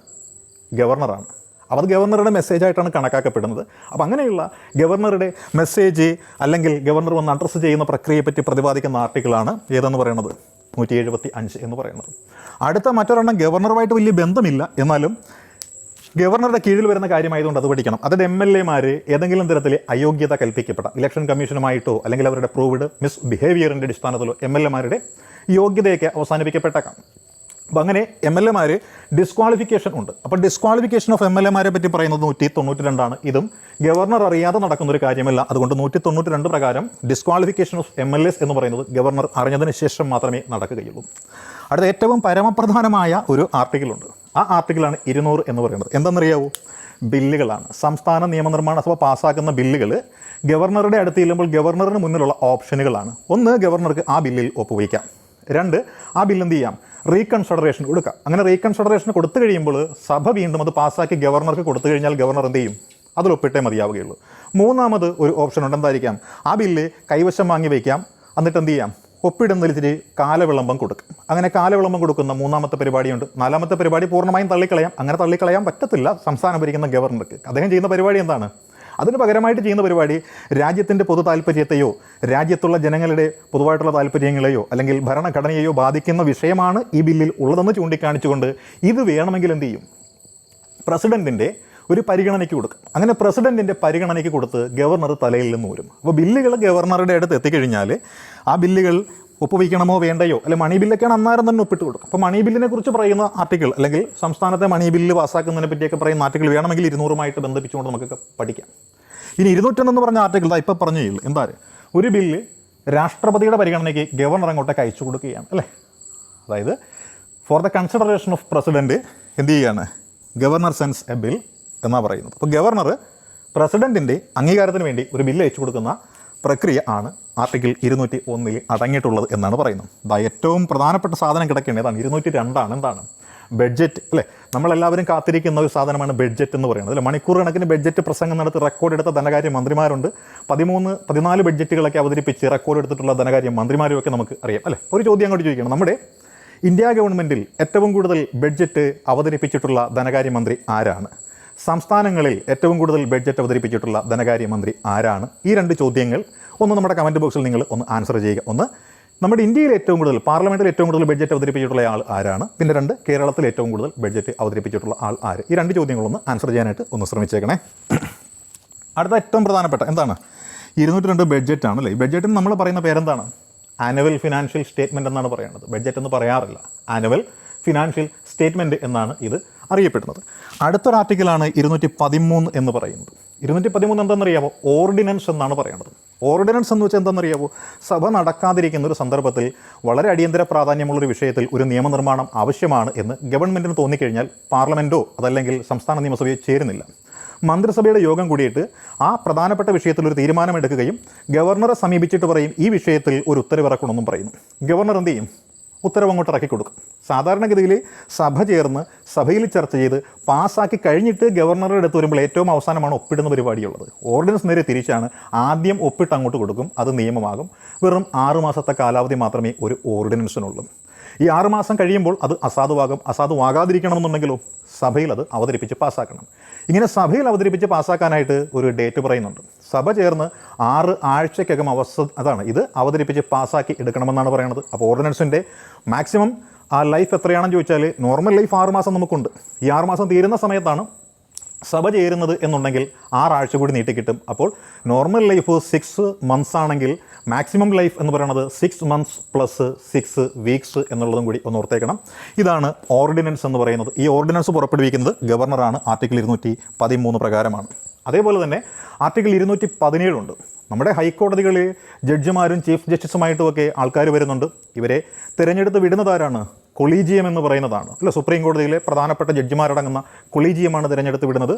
ഗവർണറാണ്. അപ്പോൾ അത് ഗവർണറുടെ മെസ്സേജായിട്ടാണ് കണക്കാക്കപ്പെടുന്നത്. അപ്പോൾ അങ്ങനെയുള്ള ഗവർണറുടെ മെസ്സേജ് അല്ലെങ്കിൽ ഗവർണർ വന്ന് അഡ്രസ്സ് ചെയ്യുന്ന പ്രക്രിയയെപ്പറ്റി പ്രതിപാദിക്കുന്ന ആർട്ടിക്കിളാണ് ഏതെന്ന് പറയുന്നത്? നൂറ്റി എഴുപത്തി അഞ്ച് എന്ന് പറയുന്നത്. അടുത്ത മറ്റൊരെണ്ണം ഗവർണറുമായിട്ട് വലിയ ബന്ധമില്ല. എന്നാലും ഗവർണറുടെ കീഴിൽ വരുന്ന കാര്യമായതുകൊണ്ട് അത് പഠിക്കണം. അതായത് എം എൽ എമാർ ഏതെങ്കിലും തരത്തിൽ അയോഗ്യത കൽപ്പിക്കപ്പെടാം. ഇലക്ഷൻ കമ്മീഷനുമായിട്ടോ അല്ലെങ്കിൽ അവരുടെ പ്രൂവ്ഡ് മിസ് ബിഹേവിയറിന്റെ അടിസ്ഥാനത്തിലോ എം എൽ എമാരുടെ യോഗ്യതയൊക്കെ അവസാനിപ്പിക്കപ്പെട്ടേക്കാം. അപ്പം അങ്ങനെ എം എൽ എമാർ ഡിസ്ക്വാളിഫിക്കേഷൻ ഉണ്ട്. അപ്പോൾ ഡിസ്ക്വാളിഫിക്കേഷൻ ഓഫ് എം എൽ എമാരെ പറ്റി പറയുന്നത് നൂറ്റി തൊണ്ണൂറ്റി രണ്ടാണ് ഇതും ഗവർണർ അറിയാതെ നടക്കുന്ന ഒരു കാര്യമല്ല. അതുകൊണ്ട് നൂറ്റി തൊണ്ണൂറ്റി രണ്ട് പ്രകാരം disqualification of M L S എന്ന് പറയുന്നത് ഗവർണർ അറിഞ്ഞതിന് ശേഷം മാത്രമേ നടക്കുകയുള്ളൂ. അടുത്ത ഏറ്റവും പരമപ്രധാനമായ ഒരു ആർട്ടിക്കിളുണ്ട് ആ ആർട്ടിക്കിളാണ് ഇരുന്നൂറ് എന്ന് പറയുന്നത്. എന്താണെന്നറിയാവോ? ബില്ലുകളാണ്. സംസ്ഥാന നിയമനിർമ്മാണ സഭ പാസ്സാക്കുന്ന ബില്ലുകൾ ഗവർണറുടെ അടുത്ത് ചെല്ലുമ്പോൾ ഗവർണറിന് മുന്നിലുള്ള ഓപ്ഷനുകളാണ്. ഒന്ന് ഗവർണർക്ക് ആ ബില്ലിൽ ഒപ്പുവയ്ക്കാം. രണ്ട് ആ ബില്ല് എന്ത് ചെയ്യാം? റീകൺസിഡറേഷൻ കൊടുക്കാം. അങ്ങനെ റീകൺസിഡറേഷൻ കൊടുത്തു കഴിയുമ്പോൾ സഭ വീണ്ടും അത് പാസ്സാക്കി ഗവർണർക്ക് കൊടുത്തു കഴിഞ്ഞാൽ ഗവർണർ എന്ത് ചെയ്യും? അതിൽ ഒപ്പിട്ടേ മതിയാവുകയുള്ളൂ. മൂന്നാമത് ഒരു ഓപ്ഷൻ ഉണ്ട് എന്തായിരിക്കാം? ആ ബില്ല് കൈവശം വാങ്ങി വയ്ക്കാം. എന്നിട്ട് എന്ത് ചെയ്യാം? ഒപ്പിടുന്നതിൽ കാലവിളംബം കൊടുക്കും. അങ്ങനെ കാലവിളംബം കൊടുക്കുന്ന മൂന്നാമത്തെ പരിപാടിയുണ്ട്. നാലാമത്തെ പരിപാടി പൂർണമായും തള്ളിക്കളയാം. അങ്ങനെ തള്ളിക്കളയാൻ പറ്റത്തില്ല. സംസ്ഥാനം ഭരിക്കുന്ന ഗവർണർക്ക്. അദ്ദേഹം ചെയ്യുന്ന പരിപാടി എന്താണ്? അതിന് പകരമായിട്ട് ചെയ്യുന്ന പരിപാടി രാജ്യത്തിന്റെ പൊതു താല്പര്യത്തെയോ രാജ്യത്തുള്ള ജനങ്ങളുടെ പൊതുവായിട്ടുള്ള താല്പര്യങ്ങളെയോ അല്ലെങ്കിൽ ഭരണഘടനയെയോ ബാധിക്കുന്ന വിഷയമാണ് ഈ ബില്ലിൽ ഉള്ളതെന്ന് ചൂണ്ടിക്കാണിച്ചുകൊണ്ട് ഇത് വേണമെങ്കിൽ എന്ത് ചെയ്യും? പ്രസിഡന്റിന്റെ ഒരു പരിഗണനയ്ക്ക് കൊടുക്കും. അങ്ങനെ പ്രസിഡന്റിന്റെ പരിഗണനയ്ക്ക് കൊടുത്ത് ഗവർണർ തലയിൽ നിന്ന് വരും അപ്പോൾ ബില്ലുകൾ ഗവർണറുടെ അടുത്ത് എത്തിക്കഴിഞ്ഞാൽ ആ ബില്ലുകൾ ഒപ്പുവയ്ക്കണമോ വേണ്ടയോ? അല്ലെ മണി ബില്ലൊക്കെയാണ് അന്നേരം തന്നെ ഒപ്പിട്ട് കൊടുക്കും. അപ്പോൾ മണി ബില്ലിനെ കുറിച്ച് പറയുന്ന ആർട്ടിക്കിൾ അല്ലെങ്കിൽ സംസ്ഥാനത്തെ മണി ബില്ല് പാസ്സാക്കുന്നതിനെ പറ്റിയൊക്കെ പറയുന്ന ആർട്ടിക്കിൾ വേണമെങ്കിൽ ഇരുന്നൂറുമായിട്ട് ബന്ധിപ്പിച്ചുകൊണ്ട് നമുക്കൊക്കെ പഠിക്കാം. ഇനി ഇരുന്നൂറ്റൊന്നെന്ന് പറഞ്ഞ ആർട്ടിക്കിൾ ഇപ്പോൾ പറഞ്ഞു എന്താ ഒരു ബില്ല് രാഷ്ട്രപതിയുടെ പരിഗണനയ്ക്ക് ഗവർണർ അങ്ങോട്ടേക്ക് അയച്ചു കൊടുക്കുകയാണ് അല്ലേ? അതായത് for the consideration of president എന്ത് ചെയ്യുകയാണ്? ഗവർണർ സെൻസ് എ ബിൽ എന്നാണ് പറയുന്നത്. അപ്പോൾ ഗവർണർ പ്രസിഡന്റിന്റെ അംഗീകാരത്തിന് വേണ്ടി ഒരു ബില്ല് അയച്ചു കൊടുക്കുന്ന പ്രക്രിയ ആണ് ആർട്ടിക്കിൾ ഇരുന്നൂറ്റി ഒന്നിൽ അടങ്ങിയിട്ടുള്ളത് എന്നാണ് പറയുന്നത്. ദാ ഏറ്റവും പ്രധാനപ്പെട്ട സാധനം കിടക്കേണ്ടത് അതാണ്. ഇരുന്നൂറ്റി രണ്ടാണ് എന്താണ്? ബഡ്ജറ്റ് അല്ലേ? നമ്മളെല്ലാവരും കാത്തിരിക്കുന്ന ഒരു സാധനമാണ് ബഡ്ജറ്റ് എന്ന് പറയുന്നത്. അല്ലെ? മണിക്കൂർ കണക്കിന് ബഡ്ജറ്റ് പ്രസംഗം നടത്തി റെക്കോർഡ് എടുത്ത ധനകാര്യ മന്ത്രിമാരുണ്ട്. പതിമൂന്ന് പതിനാല് ബഡ്ജറ്റുകളൊക്കെ അവതരിപ്പിച്ച് റെക്കോർഡ് എടുത്തിട്ടുള്ള ധനകാര്യ മന്ത്രിമാരും ഒക്കെ നമുക്ക് അറിയാം. അല്ലേ? ഒരു ചോദ്യം അങ്ങോട്ട് ചോദിക്കണം. നമ്മുടെ ഇന്ത്യ ഗവൺമെന്റിൽ ഏറ്റവും കൂടുതൽ ബഡ്ജറ്റ് അവതരിപ്പിച്ചിട്ടുള്ള ധനകാര്യമന്ത്രി ആരാണ്? സംസ്ഥാനങ്ങളിൽ ഏറ്റവും കൂടുതൽ ബഡ്ജറ്റ് അവതരിപ്പിച്ചിട്ടുള്ള ധനകാര്യമന്ത്രി ആരാണ്? ഈ രണ്ട് ചോദ്യങ്ങൾ ഒന്ന് നമ്മുടെ കമന്റ് ബോക്സിൽ നിങ്ങൾ ഒന്ന് ആൻസർ ചെയ്യുക. ഒന്ന് നമ്മുടെ ഇന്ത്യയിൽ ഏറ്റവും കൂടുതൽ പാർലമെന്റിൽ ഏറ്റവും കൂടുതൽ ബഡ്ജറ്റ് അവതരിപ്പിച്ചിട്ടുള്ള ആൾ ആരാണ്? പിന്നെ രണ്ട് കേരളത്തിൽ ഏറ്റവും കൂടുതൽ ബഡ്ജറ്റ് അവതരിപ്പിച്ചിട്ടുള്ള ആൾ ആര്? ഈ രണ്ട് ചോദ്യങ്ങളൊന്ന് ആൻസർ ചെയ്യാനായിട്ട് ഒന്ന് ശ്രമിച്ചേക്കണേ. അടുത്ത ഏറ്റവും പ്രധാനപ്പെട്ട എന്താണ്? ഇരുന്നൂറ്റി രണ്ട് ബഡ്ജറ്റ് ആണല്ലേ ഈ ബഡ്ജറ്റിന് നമ്മൾ പറയുന്ന പേരെന്താണ്? ആനുവൽ ഫിനാൻഷ്യൽ സ്റ്റേറ്റ്മെന്റ് എന്നാണ് പറയുന്നത്. ബഡ്ജറ്റ് എന്ന് പറയാറില്ല. ആനുവൽ ഫിനാൻഷ്യൽ സ്റ്റേറ്റ്മെന്റ് എന്നാണ് ഇത് അറിയപ്പെടുന്നത്. അടുത്തൊരു ആർട്ടിക്കിളാണ് ഇരുന്നൂറ്റി പതിമൂന്ന് എന്ന് പറയുന്നത്. ഇരുന്നൂറ്റി പതിമൂന്ന് എന്താണെന്നറിയാമോ ഓർഡിനൻസ് എന്നാണ് പറയുന്നത് ഓർഡിനൻസ് എന്ന് വെച്ചാൽ എന്താണെന്നറിയാമോ സഭ നടക്കാതിരിക്കുന്ന ഒരു സന്ദർഭത്തിൽ വളരെ അടിയന്തര പ്രാധാന്യമുള്ളൊരു വിഷയത്തിൽ ഒരു നിയമനിർമ്മാണം ആവശ്യമാണ് എന്ന് ഗവൺമെന്റിന് തോന്നിക്കഴിഞ്ഞാൽ പാർലമെന്റോ അതല്ലെങ്കിൽ സംസ്ഥാന നിയമസഭയോ ചേരുന്നില്ല. മന്ത്രിസഭയുടെ യോഗം കൂടിയിട്ട് ആ പ്രധാനപ്പെട്ട വിഷയത്തിൽ ഒരു തീരുമാനമെടുക്കുകയും ഗവർണറെ സമീപിച്ചിട്ട് പറയും ഈ വിഷയത്തിൽ ഒരു ഉത്തരവിറക്കണമെന്നും പറയുന്നു. ഗവർണർ എന്ത് ചെയ്യും? ഉത്തരവ് അങ്ങോട്ട് ഇറക്കി കൊടുക്കും സാധാരണഗതിയിൽ സഭ ചേർന്ന് സഭയിൽ ചർച്ച ചെയ്ത് പാസ്സാക്കി കഴിഞ്ഞിട്ട് ഗവർണറുടെ അടുത്ത് വരുമ്പോൾ ഏറ്റവും അവസാനമാണ് ഒപ്പിടുന്ന പരിപാടിയുള്ളത്. ഓർഡിനൻസ് നേരെ തിരിച്ചാണ് ആദ്യം ഒപ്പിട്ട് അങ്ങോട്ട് കൊടുക്കും. അത് നിയമമാകും. വെറും ആറുമാസത്തെ കാലാവധി മാത്രമേ ഒരു ഓർഡിനൻസിനുള്ളൂ. ഈ ആറുമാസം കഴിയുമ്പോൾ അത് അസാധുവാകും. അസാധുവാകാതിരിക്കണമെന്നുണ്ടെങ്കിലോ സഭയിൽ അത് അവതരിപ്പിച്ച് പാസ്സാക്കണം. ഇങ്ങനെ സഭയിൽ അവതരിപ്പിച്ച് പാസ്സാക്കാനായിട്ട് ഒരു ഡേറ്റ് പറയുന്നുണ്ട്. സഭ ചേർന്ന് ആറ് ആഴ്ചയ്ക്കകം അവസ അതാണ് ഇത് അവതരിപ്പിച്ച് പാസ്സാക്കി എടുക്കണമെന്നാണ് പറയുന്നത് അപ്പോൾ ഓർഡിനൻസിന്റെ മാക്സിമം ആ ലൈഫ് എത്രയാണെന്ന് ചോദിച്ചാൽ നോർമൽ ലൈഫ് ആറ് മാസം നമുക്കുണ്ട്. ഈ ആറ് മാസം തീരുന്ന സമയത്താണ് സഭ ചേരുന്നത് എന്നുണ്ടെങ്കിൽ ആറാഴ്ച കൂടി നീട്ടി കിട്ടും. അപ്പോൾ നോർമൽ ലൈഫ് സിക്സ് മന്ത്സ് ആണെങ്കിൽ മാക്സിമം ലൈഫ് എന്ന് പറയുന്നത് six months plus six weeks എന്നുള്ളതും കൂടി ഒന്ന് ഓർത്തേക്കണം. ഇതാണ് ഓർഡിനൻസ് എന്ന് പറയുന്നത്. ഈ ഓർഡിനൻസ് പുറപ്പെടുവിക്കുന്നത് ഗവർണറാണ് ആർട്ടിക്കിൾ ഇരുന്നൂറ്റി പതിമൂന്ന് പ്രകാരമാണ്. അതേപോലെ തന്നെ ആർട്ടിക്കിൾ ഇരുന്നൂറ്റി പതിനേഴുണ്ട് നമ്മുടെ ഹൈക്കോടതികളിൽ ജഡ്ജിമാരും ചീഫ് ജസ്റ്റിസുമായിട്ടുമൊക്കെ ആൾക്കാർ വരുന്നുണ്ട്. ഇവരെ തിരഞ്ഞെടുത്ത് വിടുന്നതാരാണ്? കൊളീജിയം എന്ന് പറയുന്നതാണ്. അല്ല? സുപ്രീം കോടതിയിലെ പ്രധാനപ്പെട്ട ജഡ്ജിമാരടങ്ങുന്ന കൊളീജിയമാണ് തിരഞ്ഞെടുത്ത് വിടുന്നത്.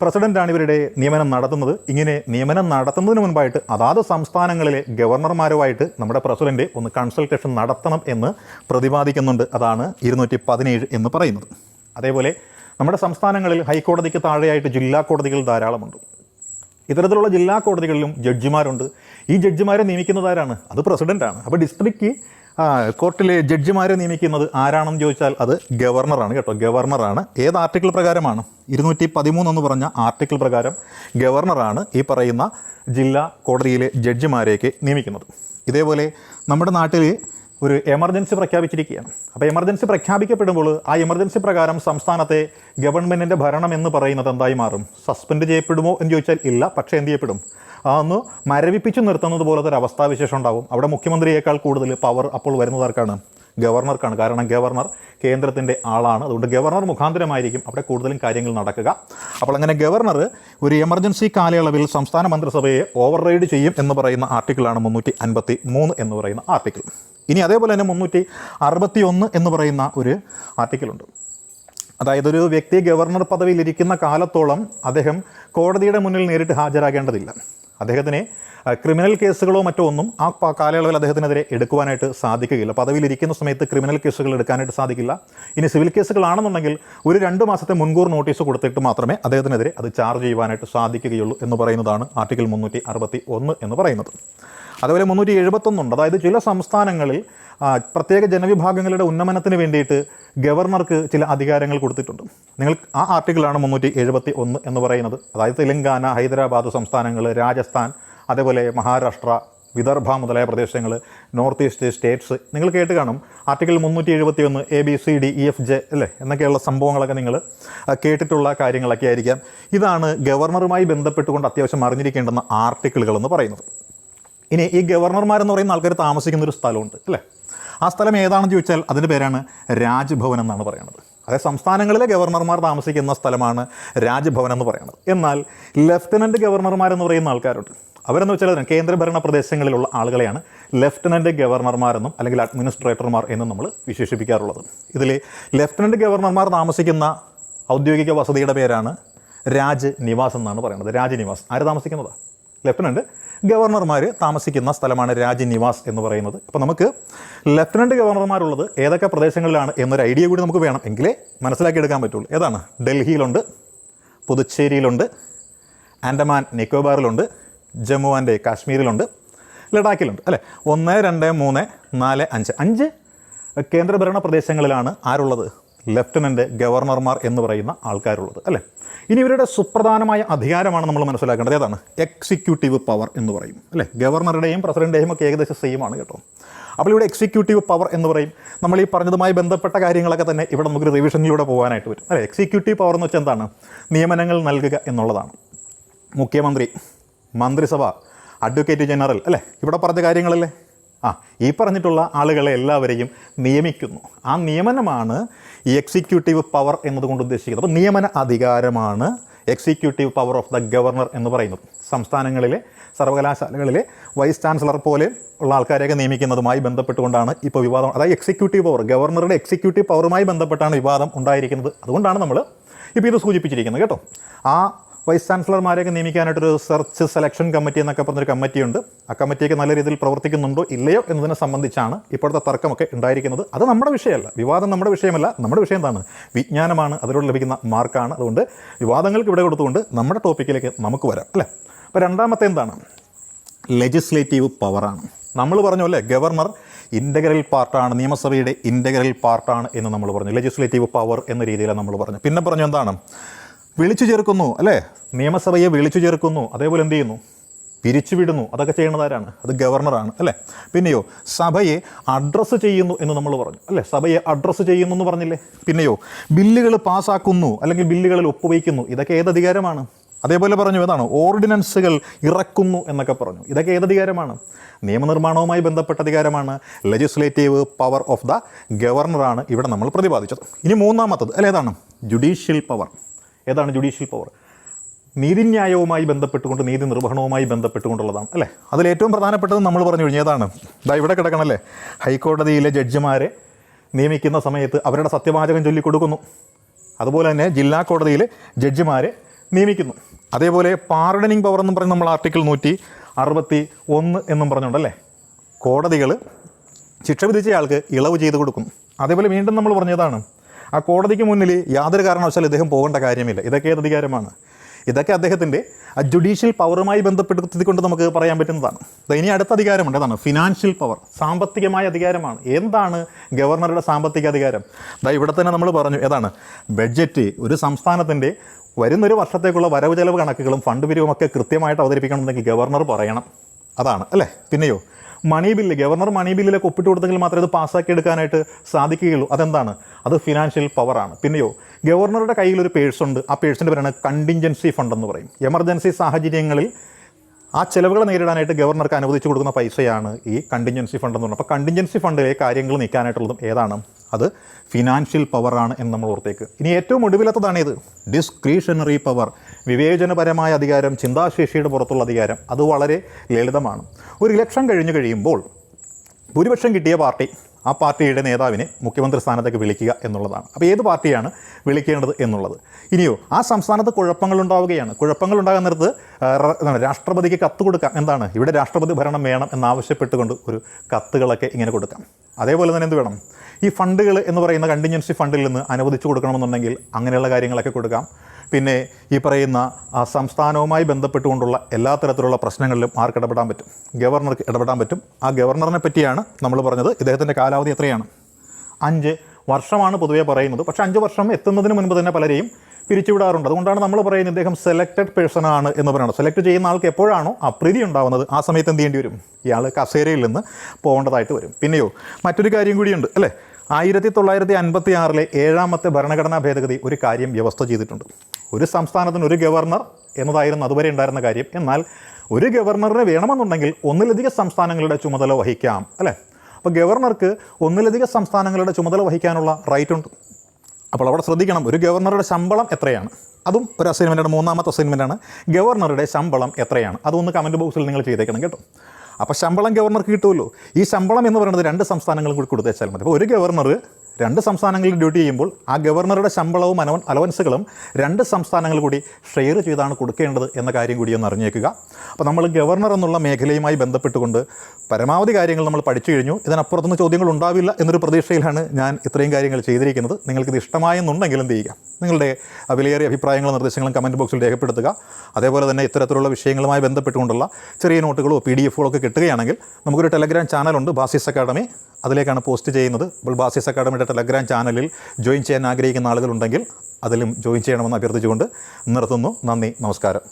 പ്രസിഡന്റാണ് ഇവരുടെ നിയമനം നടത്തുന്നത്. ഇങ്ങനെ നിയമനം നടത്തുന്നതിന് മുൻപായിട്ട് അതാത് സംസ്ഥാനങ്ങളിലെ ഗവർണർമാരുമായിട്ട് നമ്മുടെ പ്രസിഡന്റ് ഒന്ന് കൺസൾട്ടേഷൻ നടത്തണം എന്ന് പ്രതിപാദിക്കുന്നുണ്ട്. അതാണ് ഇരുന്നൂറ്റി പതിനേഴ് എന്ന് പറയുന്നത്. അതേപോലെ നമ്മുടെ സംസ്ഥാനങ്ങളിൽ ഹൈക്കോടതിക്ക് താഴെയായിട്ട് ജില്ലാ കോടതികൾ ധാരാളമുണ്ട്. ഇത്തരത്തിലുള്ള ജില്ലാ കോടതികളിലും ജഡ്ജിമാരുണ്ട്. ഈ ജഡ്ജിമാരെ നിയമിക്കുന്നതാരാണ് അത് പ്രസിഡന്റാണ്. അപ്പോൾ ഡിസ്ട്രിക്റ്റ് ആ, കോർട്ടിലെ ജഡ്ജിമാരെ നിയമിക്കുന്നത് ആരാണെന്ന് ചോദിച്ചാൽ അത് ഗവർണറാണ് കേട്ടോ ഗവർണറാണ്. ഏത് ആർട്ടിക്കിൾ പ്രകാരമാണ്? ഇരുന്നൂറ്റി പതിമൂന്ന് എന്ന് പറഞ്ഞ ആർട്ടിക്കിൾ പ്രകാരം ഗവർണറാണ് ഈ പറയുന്ന ജില്ലാ കോടതിയിലെ ജഡ്ജിമാരെയൊക്കെ നിയമിക്കുന്നത്. ഇതേപോലെ നമ്മുടെ നാട്ടിൽ ഒരു എമർജൻസി പ്രഖ്യാപിച്ചിരിക്കുകയാണ്. അപ്പോൾ എമർജൻസി പ്രഖ്യാപിക്കപ്പെടുമ്പോൾ ആ എമർജൻസി പ്രകാരം സംസ്ഥാനത്തെ ഗവൺമെന്റിന്റെ ഭരണം എന്ന് പറയുന്നത് എന്തായി മാറും? സസ്പെൻഡ് ചെയ്യപ്പെടുമോ എന്ന് ചോദിച്ചാൽ ഇല്ല പക്ഷേ എന്ത് ചെയ്യപ്പെടും? അതൊന്ന് മരവിപ്പിച്ച് നിർത്തുന്നത് പോലത്തെ ഒരു അവസ്ഥാവിശേഷം ഉണ്ടാവും. അവിടെ മുഖ്യമന്ത്രിയേക്കാൾ കൂടുതൽ പവർ അപ്പോൾ വരുന്നതാർക്കാണ്? ഗവർണർക്കാണ്. കാരണം ഗവർണർ കേന്ദ്രത്തിന്റെ ആളാണ്. അതുകൊണ്ട് ഗവർണർ മുഖാന്തരമായിരിക്കും അവിടെ കൂടുതലും കാര്യങ്ങൾ നടക്കുക. അപ്പോൾ അങ്ങനെ ഗവർണർ ഒരു എമർജൻസി കാലയളവിൽ സംസ്ഥാന മന്ത്രിസഭയെ ഓവർ റൈഡ് ചെയ്യും എന്ന് പറയുന്ന ആർട്ടിക്കിളാണ് മുന്നൂറ്റി അൻപത്തി മൂന്ന് എന്ന് പറയുന്ന ആർട്ടിക്കിൾ ഇനി അതേപോലെ തന്നെ മുന്നൂറ്റി അറുപത്തി ഒന്ന് എന്ന് പറയുന്ന ഒരു ആർട്ടിക്കിളുണ്ട്. അതായത് ഒരു വ്യക്തി ഗവർണർ പദവിയിലിരിക്കുന്ന കാലത്തോളം അദ്ദേഹം കോടതിയുടെ മുന്നിൽ നേരിട്ട് ഹാജരാകേണ്ടതില്ല. അദ്ദേഹത്തിന് ക്രിമിനൽ കേസുകളോ മറ്റോ ഒന്നും ആ കാലയളവിൽ അദ്ദേഹത്തിനെതിരെ എടുക്കുവാനായിട്ട് സാധിക്കുകയില്ല. പദവിയിലിരിക്കുന്ന സമയത്ത് ക്രിമിനൽ കേസുകൾ എടുക്കാനായിട്ട് സാധിക്കില്ല. ഇനി സിവിൽ കേസുകളാണെന്നുണ്ടെങ്കിൽ ഒരു രണ്ട് മാസത്തെ മുൻകൂർ നോട്ടീസ് കൊടുത്തിട്ട് മാത്രമേ അദ്ദേഹത്തിനെതിരെ അത് ചാർജ് ചെയ്യുവാനായിട്ട് സാധിക്കുകയുള്ളൂ എന്ന് പറയുന്നതാണ് ആർട്ടിക്കിൾ മുന്നൂറ്റി എന്ന് പറയുന്നത്. അതുപോലെ മുന്നൂറ്റി എഴുപത്തൊന്നുണ്ട് അതായത് ചില സംസ്ഥാനങ്ങളിൽ പ്രത്യേക ജനവിഭാഗങ്ങളുടെ ഉന്നമനത്തിന് വേണ്ടിയിട്ട് ഗവർണർക്ക് ചില അധികാരങ്ങൾ കൊടുത്തിട്ടുണ്ട്. നിങ്ങൾ ആ ആർട്ടിക്കിളാണ് മുന്നൂറ്റി എഴുപത്തി ഒന്ന് എന്ന് പറയുന്നത്. അതായത് തെലങ്കാന ഹൈദരാബാദ് സംസ്ഥാനങ്ങൾ രാജസ്ഥാൻ അതേപോലെ മഹാരാഷ്ട്ര വിദർഭ മുതലായ പ്രദേശങ്ങൾ നോർത്ത് ഈസ്റ്റ് സ്റ്റേറ്റ്സ്. നിങ്ങൾ കേട്ട് കാണും ആർട്ടിക്കിൾ മുന്നൂറ്റി എഴുപത്തി ഒന്ന് A B C D E F J അല്ലേ? എന്നൊക്കെയുള്ള സംഭവങ്ങളൊക്കെ നിങ്ങൾ കേട്ടിട്ടുള്ള കാര്യങ്ങളൊക്കെ ആയിരിക്കാം ഇതാണ് ഗവർണറുമായി ബന്ധപ്പെട്ടുകൊണ്ട് അത്യാവശ്യം അറിഞ്ഞിരിക്കേണ്ടുന്ന ആർട്ടിക്കിളുകൾ എന്ന് പറയുന്നത്. ഇനി ഈ ഗവർണർമാരെന്ന് പറയുന്ന ആൾക്കാർ താമസിക്കുന്ന ഒരു സ്ഥലമുണ്ട് അല്ലേ? ആ സ്ഥലം ഏതാണെന്ന് ചോദിച്ചാൽ അതിന്റെ പേരാണ് രാജ്ഭവൻ എന്നാണ് പറയുന്നത്. അതായത് സംസ്ഥാനങ്ങളിലെ ഗവർണർമാർ താമസിക്കുന്ന സ്ഥലമാണ് രാജ്ഭവൻ എന്ന് പറയുന്നത്. എന്നാൽ ലെഫ്റ്റനന്റ് ഗവർണർമാരെന്ന് പറയുന്ന ആൾക്കാരുണ്ട്. അവരെന്ന് വെച്ചാൽ കേന്ദ്രഭരണ പ്രദേശങ്ങളിലുള്ള ആളുകളെയാണ് ലെഫ്റ്റനന്റ് ഗവർണർമാരെന്നും അല്ലെങ്കിൽ അഡ്മിനിസ്ട്രേറ്റർമാർ എന്നും നമ്മൾ വിശേഷിപ്പിക്കാറുള്ളത്. ഇതിൽ ലെഫ്റ്റനന്റ് ഗവർണർമാർ താമസിക്കുന്ന ഔദ്യോഗിക വസതിയുടെ പേരാണ് രാജ് നിവാസ് എന്നാണ് പറയുന്നത്. രാജ്നിവാസ് ആര് താമസിക്കുന്നതാണ് ലെഫ്റ്റനന്റ് ഗവർണർമാർ താമസിക്കുന്ന സ്ഥലമാണ് രാജ്നിവാസ് എന്ന് പറയുന്നത്. അപ്പോൾ നമുക്ക് ലെഫ്റ്റനന്റ് ഗവർണർമാരുള്ളത് ഏതൊക്കെ പ്രദേശങ്ങളിലാണ് എന്നൊരു ഐഡിയ കൂടി നമുക്ക് വേണം എങ്കിലേ മനസ്സിലാക്കിയെടുക്കാൻ പറ്റുള്ളൂ. ഏതാണ്? ഡൽഹിയിലുണ്ട് പുതുച്ചേരിയിലുണ്ട് ആൻഡമാൻ നിക്കോബാറിലുണ്ട് ജമ്മു ആൻഡ് കാശ്മീരിലുണ്ട് ലഡാക്കിലുണ്ട്. അല്ലേ? ഒന്ന് രണ്ട് മൂന്ന് നാല് അഞ്ച്. അഞ്ച് കേന്ദ്രഭരണ പ്രദേശങ്ങളിലാണ് ആരുള്ളത്? ലെഫ്റ്റനന്റ് ഗവർണർമാർ എന്ന് പറയുന്ന ആൾക്കാരുള്ളത് അല്ലേ? ഇനി ഇവരുടെ സുപ്രധാനമായ അധികാരമാണ് നമ്മൾ മനസ്സിലാക്കേണ്ടത്. ഏതാണ്? എക്സിക്യൂട്ടീവ് പവർ എന്ന് പറയും അല്ലേ? ഗവർണറുടെയും പ്രസിഡന്റെയും ഒക്കെ ഏകദേശം സെയിമാണ് കേട്ടോ. അപ്പോൾ ഇവിടെ എക്സിക്യൂട്ടീവ് പവർ എന്ന് പറയും. നമ്മൾ ഈ പറഞ്ഞതുമായി ബന്ധപ്പെട്ട കാര്യങ്ങളൊക്കെ തന്നെ ഇവിടെ നമുക്ക് റിവിഷനിലൂടെ പോകാനായിട്ട് വരും അല്ലേ? എക്സിക്യൂട്ടീവ് പവർ എന്ന് വെച്ചാൽ എന്താണ്? നിയമനങ്ങൾ നൽകുക എന്നുള്ളതാണ്. മുഖ്യമന്ത്രി മന്ത്രിസഭ അഡ്വക്കേറ്റ് ജനറൽ അല്ലേ? ഇവിടെ പറഞ്ഞ കാര്യങ്ങളല്ലേ? ആ ഈ പറഞ്ഞിട്ടുള്ള ആളുകളെ എല്ലാവരെയും നിയമിക്കുന്നു. ആ നിയമനമാണ് ഈ എക്സിക്യൂട്ടീവ് പവർ എന്നതുകൊണ്ട് ഉദ്ദേശിക്കുന്നത്. അപ്പോൾ നിയമന അധികാരമാണ് executive power of the governor എന്ന് പറയുന്നത്. സംസ്ഥാനങ്ങളിലെ സർവകലാശാലകളിലെ വൈസ് ചാൻസലർ പോലെ ഉള്ള ആൾക്കാരെയൊക്കെ നിയമിക്കുന്നതുമായി ബന്ധപ്പെട്ടുകൊണ്ടാണ് ഇപ്പോൾ വിവാദം. അതായത് എക്സിക്യൂട്ടീവ് പവർ ഗവർണറുടെ എക്സിക്യൂട്ടീവ് പവറുമായി ബന്ധപ്പെട്ടാണ് വിവാദം ഉണ്ടായിരിക്കുന്നത്. അതുകൊണ്ടാണ് നമ്മൾ ഇപ്പോൾ ഇത് സൂചിപ്പിച്ചിരിക്കുന്നത് കേട്ടോ. ആ വൈസ് ചാൻസലർമാരെയൊക്കെ നിയമിക്കാനായിട്ടൊരു സെർച്ച് സെലക്ഷൻ കമ്മിറ്റി എന്നൊക്കെ പറഞ്ഞൊരു കമ്മിറ്റിയുണ്ട് ആ കമ്മിറ്റിയൊക്കെ നല്ല രീതിയിൽ പ്രവർത്തിക്കുന്നുണ്ടോ ഇല്ലയോ എന്നതിനെ സംബന്ധിച്ചാണ് ഇപ്പോഴത്തെ തർക്കമൊക്കെ ഉണ്ടായിരിക്കുന്നത്. അത് നമ്മുടെ വിഷയമല്ല. വിവാദം നമ്മുടെ വിഷയമല്ല. നമ്മുടെ വിഷയം എന്താണ്? വിജ്ഞാനമാണ്. അതിലൂടെ ലഭിക്കുന്ന മാർക്കാണ്. അതുകൊണ്ട് വിവാദങ്ങൾക്ക് ഇവിടെ കൊടുത്തുകൊണ്ട് നമ്മുടെ ടോപ്പിക്കിലേക്ക് നമുക്ക് വരാം. അല്ലേ? അപ്പോൾ രണ്ടാമത്തെ എന്താണ്? ലെജിസ്ലേറ്റീവ് പവറാണ് നമ്മൾ പറഞ്ഞു അല്ലേ ഗവർണർ ഇന്റഗ്രൽ പാർട്ടാണ് നിയമസഭയുടെ ഇന്റഗ്രൽ പാർട്ടാണ് എന്ന് നമ്മൾ പറഞ്ഞു. ലെജിസ്ലേറ്റീവ് പവർ എന്ന രീതിയിലാണ് നമ്മൾ പറഞ്ഞു. പിന്നെ പറഞ്ഞു എന്താണ്? വിളിച്ചു ചേർക്കുന്നു അല്ലേ? നിയമസഭയെ വിളിച്ചു ചേർക്കുന്നു അതേപോലെ എന്ത് ചെയ്യുന്നു? പിരിച്ചുവിടുന്നു അതൊക്കെ ചെയ്യുന്നത് ആരാണ്? അത് ഗവർണറാണ് അല്ലേ? പിന്നെയോ സഭയെ അഡ്രസ്സ് ചെയ്യുന്നു എന്ന് നമ്മൾ പറഞ്ഞു. അല്ലേ? സഭയെ അഡ്രസ്സ് ചെയ്യുന്നു എന്ന് പറഞ്ഞില്ലേ? പിന്നെയോ ബില്ലുകൾ പാസ്സാക്കുന്നു അല്ലെങ്കിൽ ബില്ലുകളിൽ ഒപ്പുവയ്ക്കുന്നു. ഇതൊക്കെ ഏത് അധികാരമാണ്? അതേപോലെ പറഞ്ഞു ഏതാണ്? ഓർഡിനൻസുകൾ ഇറക്കുന്നു എന്നൊക്കെ പറഞ്ഞു. ഇതൊക്കെ ഏത് അധികാരമാണ്? നിയമനിർമ്മാണവുമായി ബന്ധപ്പെട്ട അധികാരമാണ്. ലെജിസ്ലേറ്റീവ് പവർ ഓഫ് ദ ഗവർണറാണ് ഇവിടെ നമ്മൾ പ്രതിപാദിച്ചത്. ഇനി മൂന്നാമത്തത് അല്ലേതാണ് ജുഡീഷ്യൽ പവർ ഏതാണ് ജുഡീഷ്യൽ പവർ നീതിന്യായവുമായി ബന്ധപ്പെട്ടുകൊണ്ട് നീതി നിർവഹണവുമായി ബന്ധപ്പെട്ടുകൊണ്ടുള്ളതാണ് അല്ലേ? അതിൽ ഏറ്റവും പ്രധാനപ്പെട്ടത് നമ്മൾ പറഞ്ഞു കഴിഞ്ഞാൽ ഏതാണ്? ഇതാ ഇവിടെ കിടക്കണല്ലേ? ഹൈക്കോടതിയിലെ ജഡ്ജിമാരെ നിയമിക്കുന്ന സമയത്ത് അവരുടെ സത്യവാചകം ചൊല്ലിക്കൊടുക്കുന്നു. അതുപോലെ തന്നെ ജില്ലാ കോടതിയിലെ ജഡ്ജിമാരെ നിയമിക്കുന്നു. അതേപോലെ പാർഡനിങ് പവർ എന്നും പറഞ്ഞ് നമ്മൾ ആർട്ടിക്കിൾ നൂറ്റി അറുപത്തി ഒന്ന് എന്നും പറഞ്ഞുകൊണ്ടല്ലേ കോടതികൾ ശിക്ഷ വിധിച്ചയാൾക്ക് ഇളവ് ചെയ്ത് കൊടുക്കുന്നു. അതേപോലെ വീണ്ടും നമ്മൾ പറഞ്ഞതാണ് ആ കോടതിക്ക് മുന്നിൽ യാതൊരു കാരണവശാലും ഇദ്ദേഹം പോകേണ്ട കാര്യമില്ല. ഇതൊക്കെ ഏത് അധികാരമാണ്? ഇതൊക്കെ അദ്ദേഹത്തിന്റെ ആ ജുഡീഷ്യൽ പവറുമായി ബന്ധപ്പെടുത്തിക്കൊണ്ട് നമുക്ക് പറയാൻ പറ്റുന്നതാണ്. ഇനി അടുത്ത അധികാരമുണ്ട്. അതാണ് ഫിനാൻഷ്യൽ പവർ സാമ്പത്തികമായ അധികാരമാണ്. എന്താണ് ഗവർണറുടെ സാമ്പത്തിക അധികാരം? ദാ ഇവിടെ തന്നെ നമ്മൾ പറഞ്ഞു ഏതാണ്? ബഡ്ജറ്റ് ഒരു സംസ്ഥാനത്തിന്റെ വരുന്നൊരു വർഷത്തേക്കുള്ള വരവ് ചെലവ് കണക്കുകളും ഫണ്ട് പിരിവും ഒക്കെ കൃത്യമായിട്ട് അവതരിപ്പിക്കണമെന്നെങ്കിൽ ഗവർണർ പറയണം. അതാണ് അല്ലേ? പിന്നെയോ മണി ബില്ല് ഗവർണർ മണി ബില്ലിലൊക്കെ ഒപ്പിട്ട് കൊടുത്തെങ്കിൽ മാത്രമേ ഇത് പാസ്സാക്കി എടുക്കാനായിട്ട് സാധിക്കുകയുള്ളൂ. അതെന്താണ്? അത് ഫിനാൻഷ്യൽ പവറാണ് പിന്നെയോ ഗവർണറുടെ കയ്യിൽ ഒരു പേഴ്സ് ഉണ്ട്. ആ പേഴ്സിന്റെ പേരാണ് കണ്ടിൻജൻസി ഫണ്ട് എന്ന് പറയും. എമർജൻസി സാഹചര്യങ്ങളിൽ ആ ചിലവുകൾ നേരിടാനായിട്ട് ഗവർണർക്ക് അനുവദിച്ചു കൊടുക്കുന്ന പൈസയാണ് ഈ കണ്ടിൻജൻസി ഫണ്ട് എന്ന് പറയുന്നത്. അപ്പോൾ കണ്ടിൻജൻസി ഫണ്ടിലെ കാര്യങ്ങൾ നീക്കാനായിട്ടുള്ളതും ഏതാണ്? അത് ഫിനാൻഷ്യൽ പവറാണ് എന്ന് നമ്മൾ ഓർത്തേക്ക്. ഇനി ഏറ്റവും ഒടുവിലത്തതാണ് ഇത് ഡിസ്ക്രീഷണറി പവർ വിവേചനപരമായ അധികാരം ചിന്താശേഷിയുടെ പുറത്തുള്ള അധികാരം അത് വളരെ ലളിതമാണ്. ഒരു ഇലക്ഷൻ കഴിഞ്ഞു കഴിയുമ്പോൾ ഭൂരിപക്ഷം കിട്ടിയ പാർട്ടി ആ പാർട്ടിയുടെ നേതാവിനെ മുഖ്യമന്ത്രി സ്ഥാനത്തേക്ക് വിളിക്കുക എന്നുള്ളതാണ്. അപ്പോൾ ഏത് പാർട്ടിയാണ് വിളിക്കേണ്ടത് എന്നുള്ളത്? ഇനിയോ ആ സംസ്ഥാനത്ത് കുഴപ്പങ്ങളുണ്ടാവുകയാണ് എന്താണ്, രാഷ്ട്രപതിക്ക് കത്ത് കൊടുക്കാം. എന്താണ്? ഇവിടെ രാഷ്ട്രപതി ഭരണം വേണം എന്നാവശ്യപ്പെട്ടുകൊണ്ട് ഒരു കത്തുകളൊക്കെ ഇങ്ങനെ കൊടുക്കാം. അതേപോലെ തന്നെ എന്ത് വേണം? ഈ ഫണ്ടുകൾ എന്ന് പറയുന്ന കണ്ടിൻജൻസി ഫണ്ടിൽ നിന്ന് അനുവദിച്ചു കൊടുക്കണമെന്നുണ്ടെങ്കിൽ അങ്ങനെയുള്ള കാര്യങ്ങളൊക്കെ കൊടുക്കാം. പിന്നെ ഈ പറയുന്ന ആ സംസ്ഥാനവുമായി ബന്ധപ്പെട്ടുകൊണ്ടുള്ള എല്ലാ തരത്തിലുള്ള പ്രശ്നങ്ങളിലും ആർക്ക് ഇടപെടാൻ പറ്റും? ഗവർണർക്ക് ഇടപെടാൻ പറ്റും. ആ ഗവർണറിനെ പറ്റിയാണ് നമ്മൾ പറഞ്ഞത്. ഇദ്ദേഹത്തിന്റെ കാലാവധി എത്രയാണ്? അഞ്ച് വർഷമാണ് പൊതുവേ പറയുന്നത്. പക്ഷേ അഞ്ച് വർഷം എത്തുന്നതിന് മുൻപ് തന്നെ പലരെയും പിരിച്ചുവിടാറുണ്ട്. അതുകൊണ്ടാണ് നമ്മൾ പറയുന്നത് ഇദ്ദേഹം സെലക്റ്റഡ് പേഴ്സൺ ആണ് എന്ന് പറയുന്നത്. സെലക്ട് ചെയ്യുന്ന ആൾക്ക് എപ്പോഴാണോ അപ്രീതി ഉണ്ടാവുന്നത്? ആ സമയത്ത് എന്ത് ചെയ്യേണ്ടി വരും? ഇയാൾ കസേരയിൽ നിന്ന് പോകേണ്ടതായിട്ട് വരും. പിന്നെയോ മറ്റൊരു കാര്യം കൂടിയുണ്ട് അല്ലേ? ആയിരത്തി തൊള്ളായിരത്തി അൻപത്തി ആറിലെ ഏഴാമത്തെ ഭരണഘടനാ ഭേദഗതി ഒരു കാര്യം വ്യവസ്ഥ ചെയ്തിട്ടുണ്ട്. ഒരു സംസ്ഥാനത്തിന് ഒരു ഗവർണർ എന്നതായിരുന്നു അതുവരെ ഉണ്ടായിരുന്ന കാര്യം. എന്നാൽ ഒരു ഗവർണറിനെ വേണമെന്നുണ്ടെങ്കിൽ ഒന്നിലധികം സംസ്ഥാനങ്ങളുടെ ചുമതല വഹിക്കാം അല്ലേ? അപ്പോൾ ഗവർണർക്ക് ഒന്നിലധികം സംസ്ഥാനങ്ങളുടെ ചുമതല വഹിക്കാനുള്ള റൈറ്റ് ഉണ്ട്. അപ്പോൾ അവിടെ ശ്രദ്ധിക്കണം ഒരു ഗവർണറുടെ ശമ്പളം എത്രയാണ്? അതും ഒരു അസൈൻമെന്റാണ് മൂന്നാമത്തെ അസൈൻമെന്റാണ് ഗവർണറുടെ ശമ്പളം എത്രയാണ്? അതൊന്ന് കമന്റ് ബോക്സിൽ നിങ്ങൾ ചെയ്തേക്കണം കേട്ടോ. അപ്പോൾ ശമ്പളം ഗവർണർക്ക് കിട്ടുമല്ലോ. ഈ ശമ്പളം എന്ന് പറയുന്നത് രണ്ട് സംസ്ഥാനങ്ങളും കൂടി കൊടുത്തേച്ചാൽ മതി. അപ്പോൾ ഒരു ഗവർണർ രണ്ട് സംസ്ഥാനങ്ങളിൽ ഡ്യൂട്ടി ചെയ്യുമ്പോൾ ആ ഗവർണറുടെ ശമ്പളവും അനവൻ അലവൻസുകളും രണ്ട് സംസ്ഥാനങ്ങൾ കൂടി ഷെയർ ചെയ്താണ് കൊടുക്കേണ്ടത് എന്ന കാര്യം കൂടി ഒന്ന് അറിഞ്ഞേക്കുക. അപ്പോൾ നമ്മൾ ഗവർണർ എന്നുള്ള മേഖലയുമായി ബന്ധപ്പെട്ടുകൊണ്ട് പരമാവധി കാര്യങ്ങൾ നമ്മൾ പഠിച്ചു കഴിഞ്ഞു. ഇതിനപ്പുറത്തുനിന്ന് ചോദ്യങ്ങൾ ഉണ്ടാവില്ല എന്നൊരു പ്രതീക്ഷയിലാണ് ഞാൻ ഇത്രയും കാര്യങ്ങൾ ചെയ്തിരിക്കുന്നത്. നിങ്ങൾക്കിത് ഇഷ്ടമായെന്നുണ്ടെങ്കിൽ എന്ത് ചെയ്യുക? നിങ്ങളുടെ വിലയേറിയ അഭിപ്രായങ്ങളും നിർദ്ദേശങ്ങളും കമന്റ് ബോക്സിൽ രേഖപ്പെടുത്തുക. അതേപോലെ തന്നെ ഇത്തരത്തിലുള്ള വിഷയങ്ങളുമായി ബന്ധപ്പെട്ടുകൊണ്ടുള്ള ചെറിയ നോട്ടുകളോ പി ഡി എഫുകളോ ഒക്കെ കിട്ടുകയാണെങ്കിൽ നമുക്കൊരു ടെലഗ്രാം ചാനലുണ്ട് ബാസിസ് അക്കാഡമി. അതിലേക്കാണ് പോസ്റ്റ് ചെയ്യുന്നത്. അപ്പോൾ ബാസിസ് അക്കാഡമിയുടെ ടെലഗ്രാം ചാനലിൽ ജോയിൻ ചെയ്യാൻ ആഗ്രഹിക്കുന്ന ആളുകളുണ്ടെങ്കിൽ അതിലും ജോയിൻ ചെയ്യണമെന്ന് അഭ്യർത്ഥിച്ചുകൊണ്ട് നിർത്തുന്നു. നന്ദി നമസ്കാരം.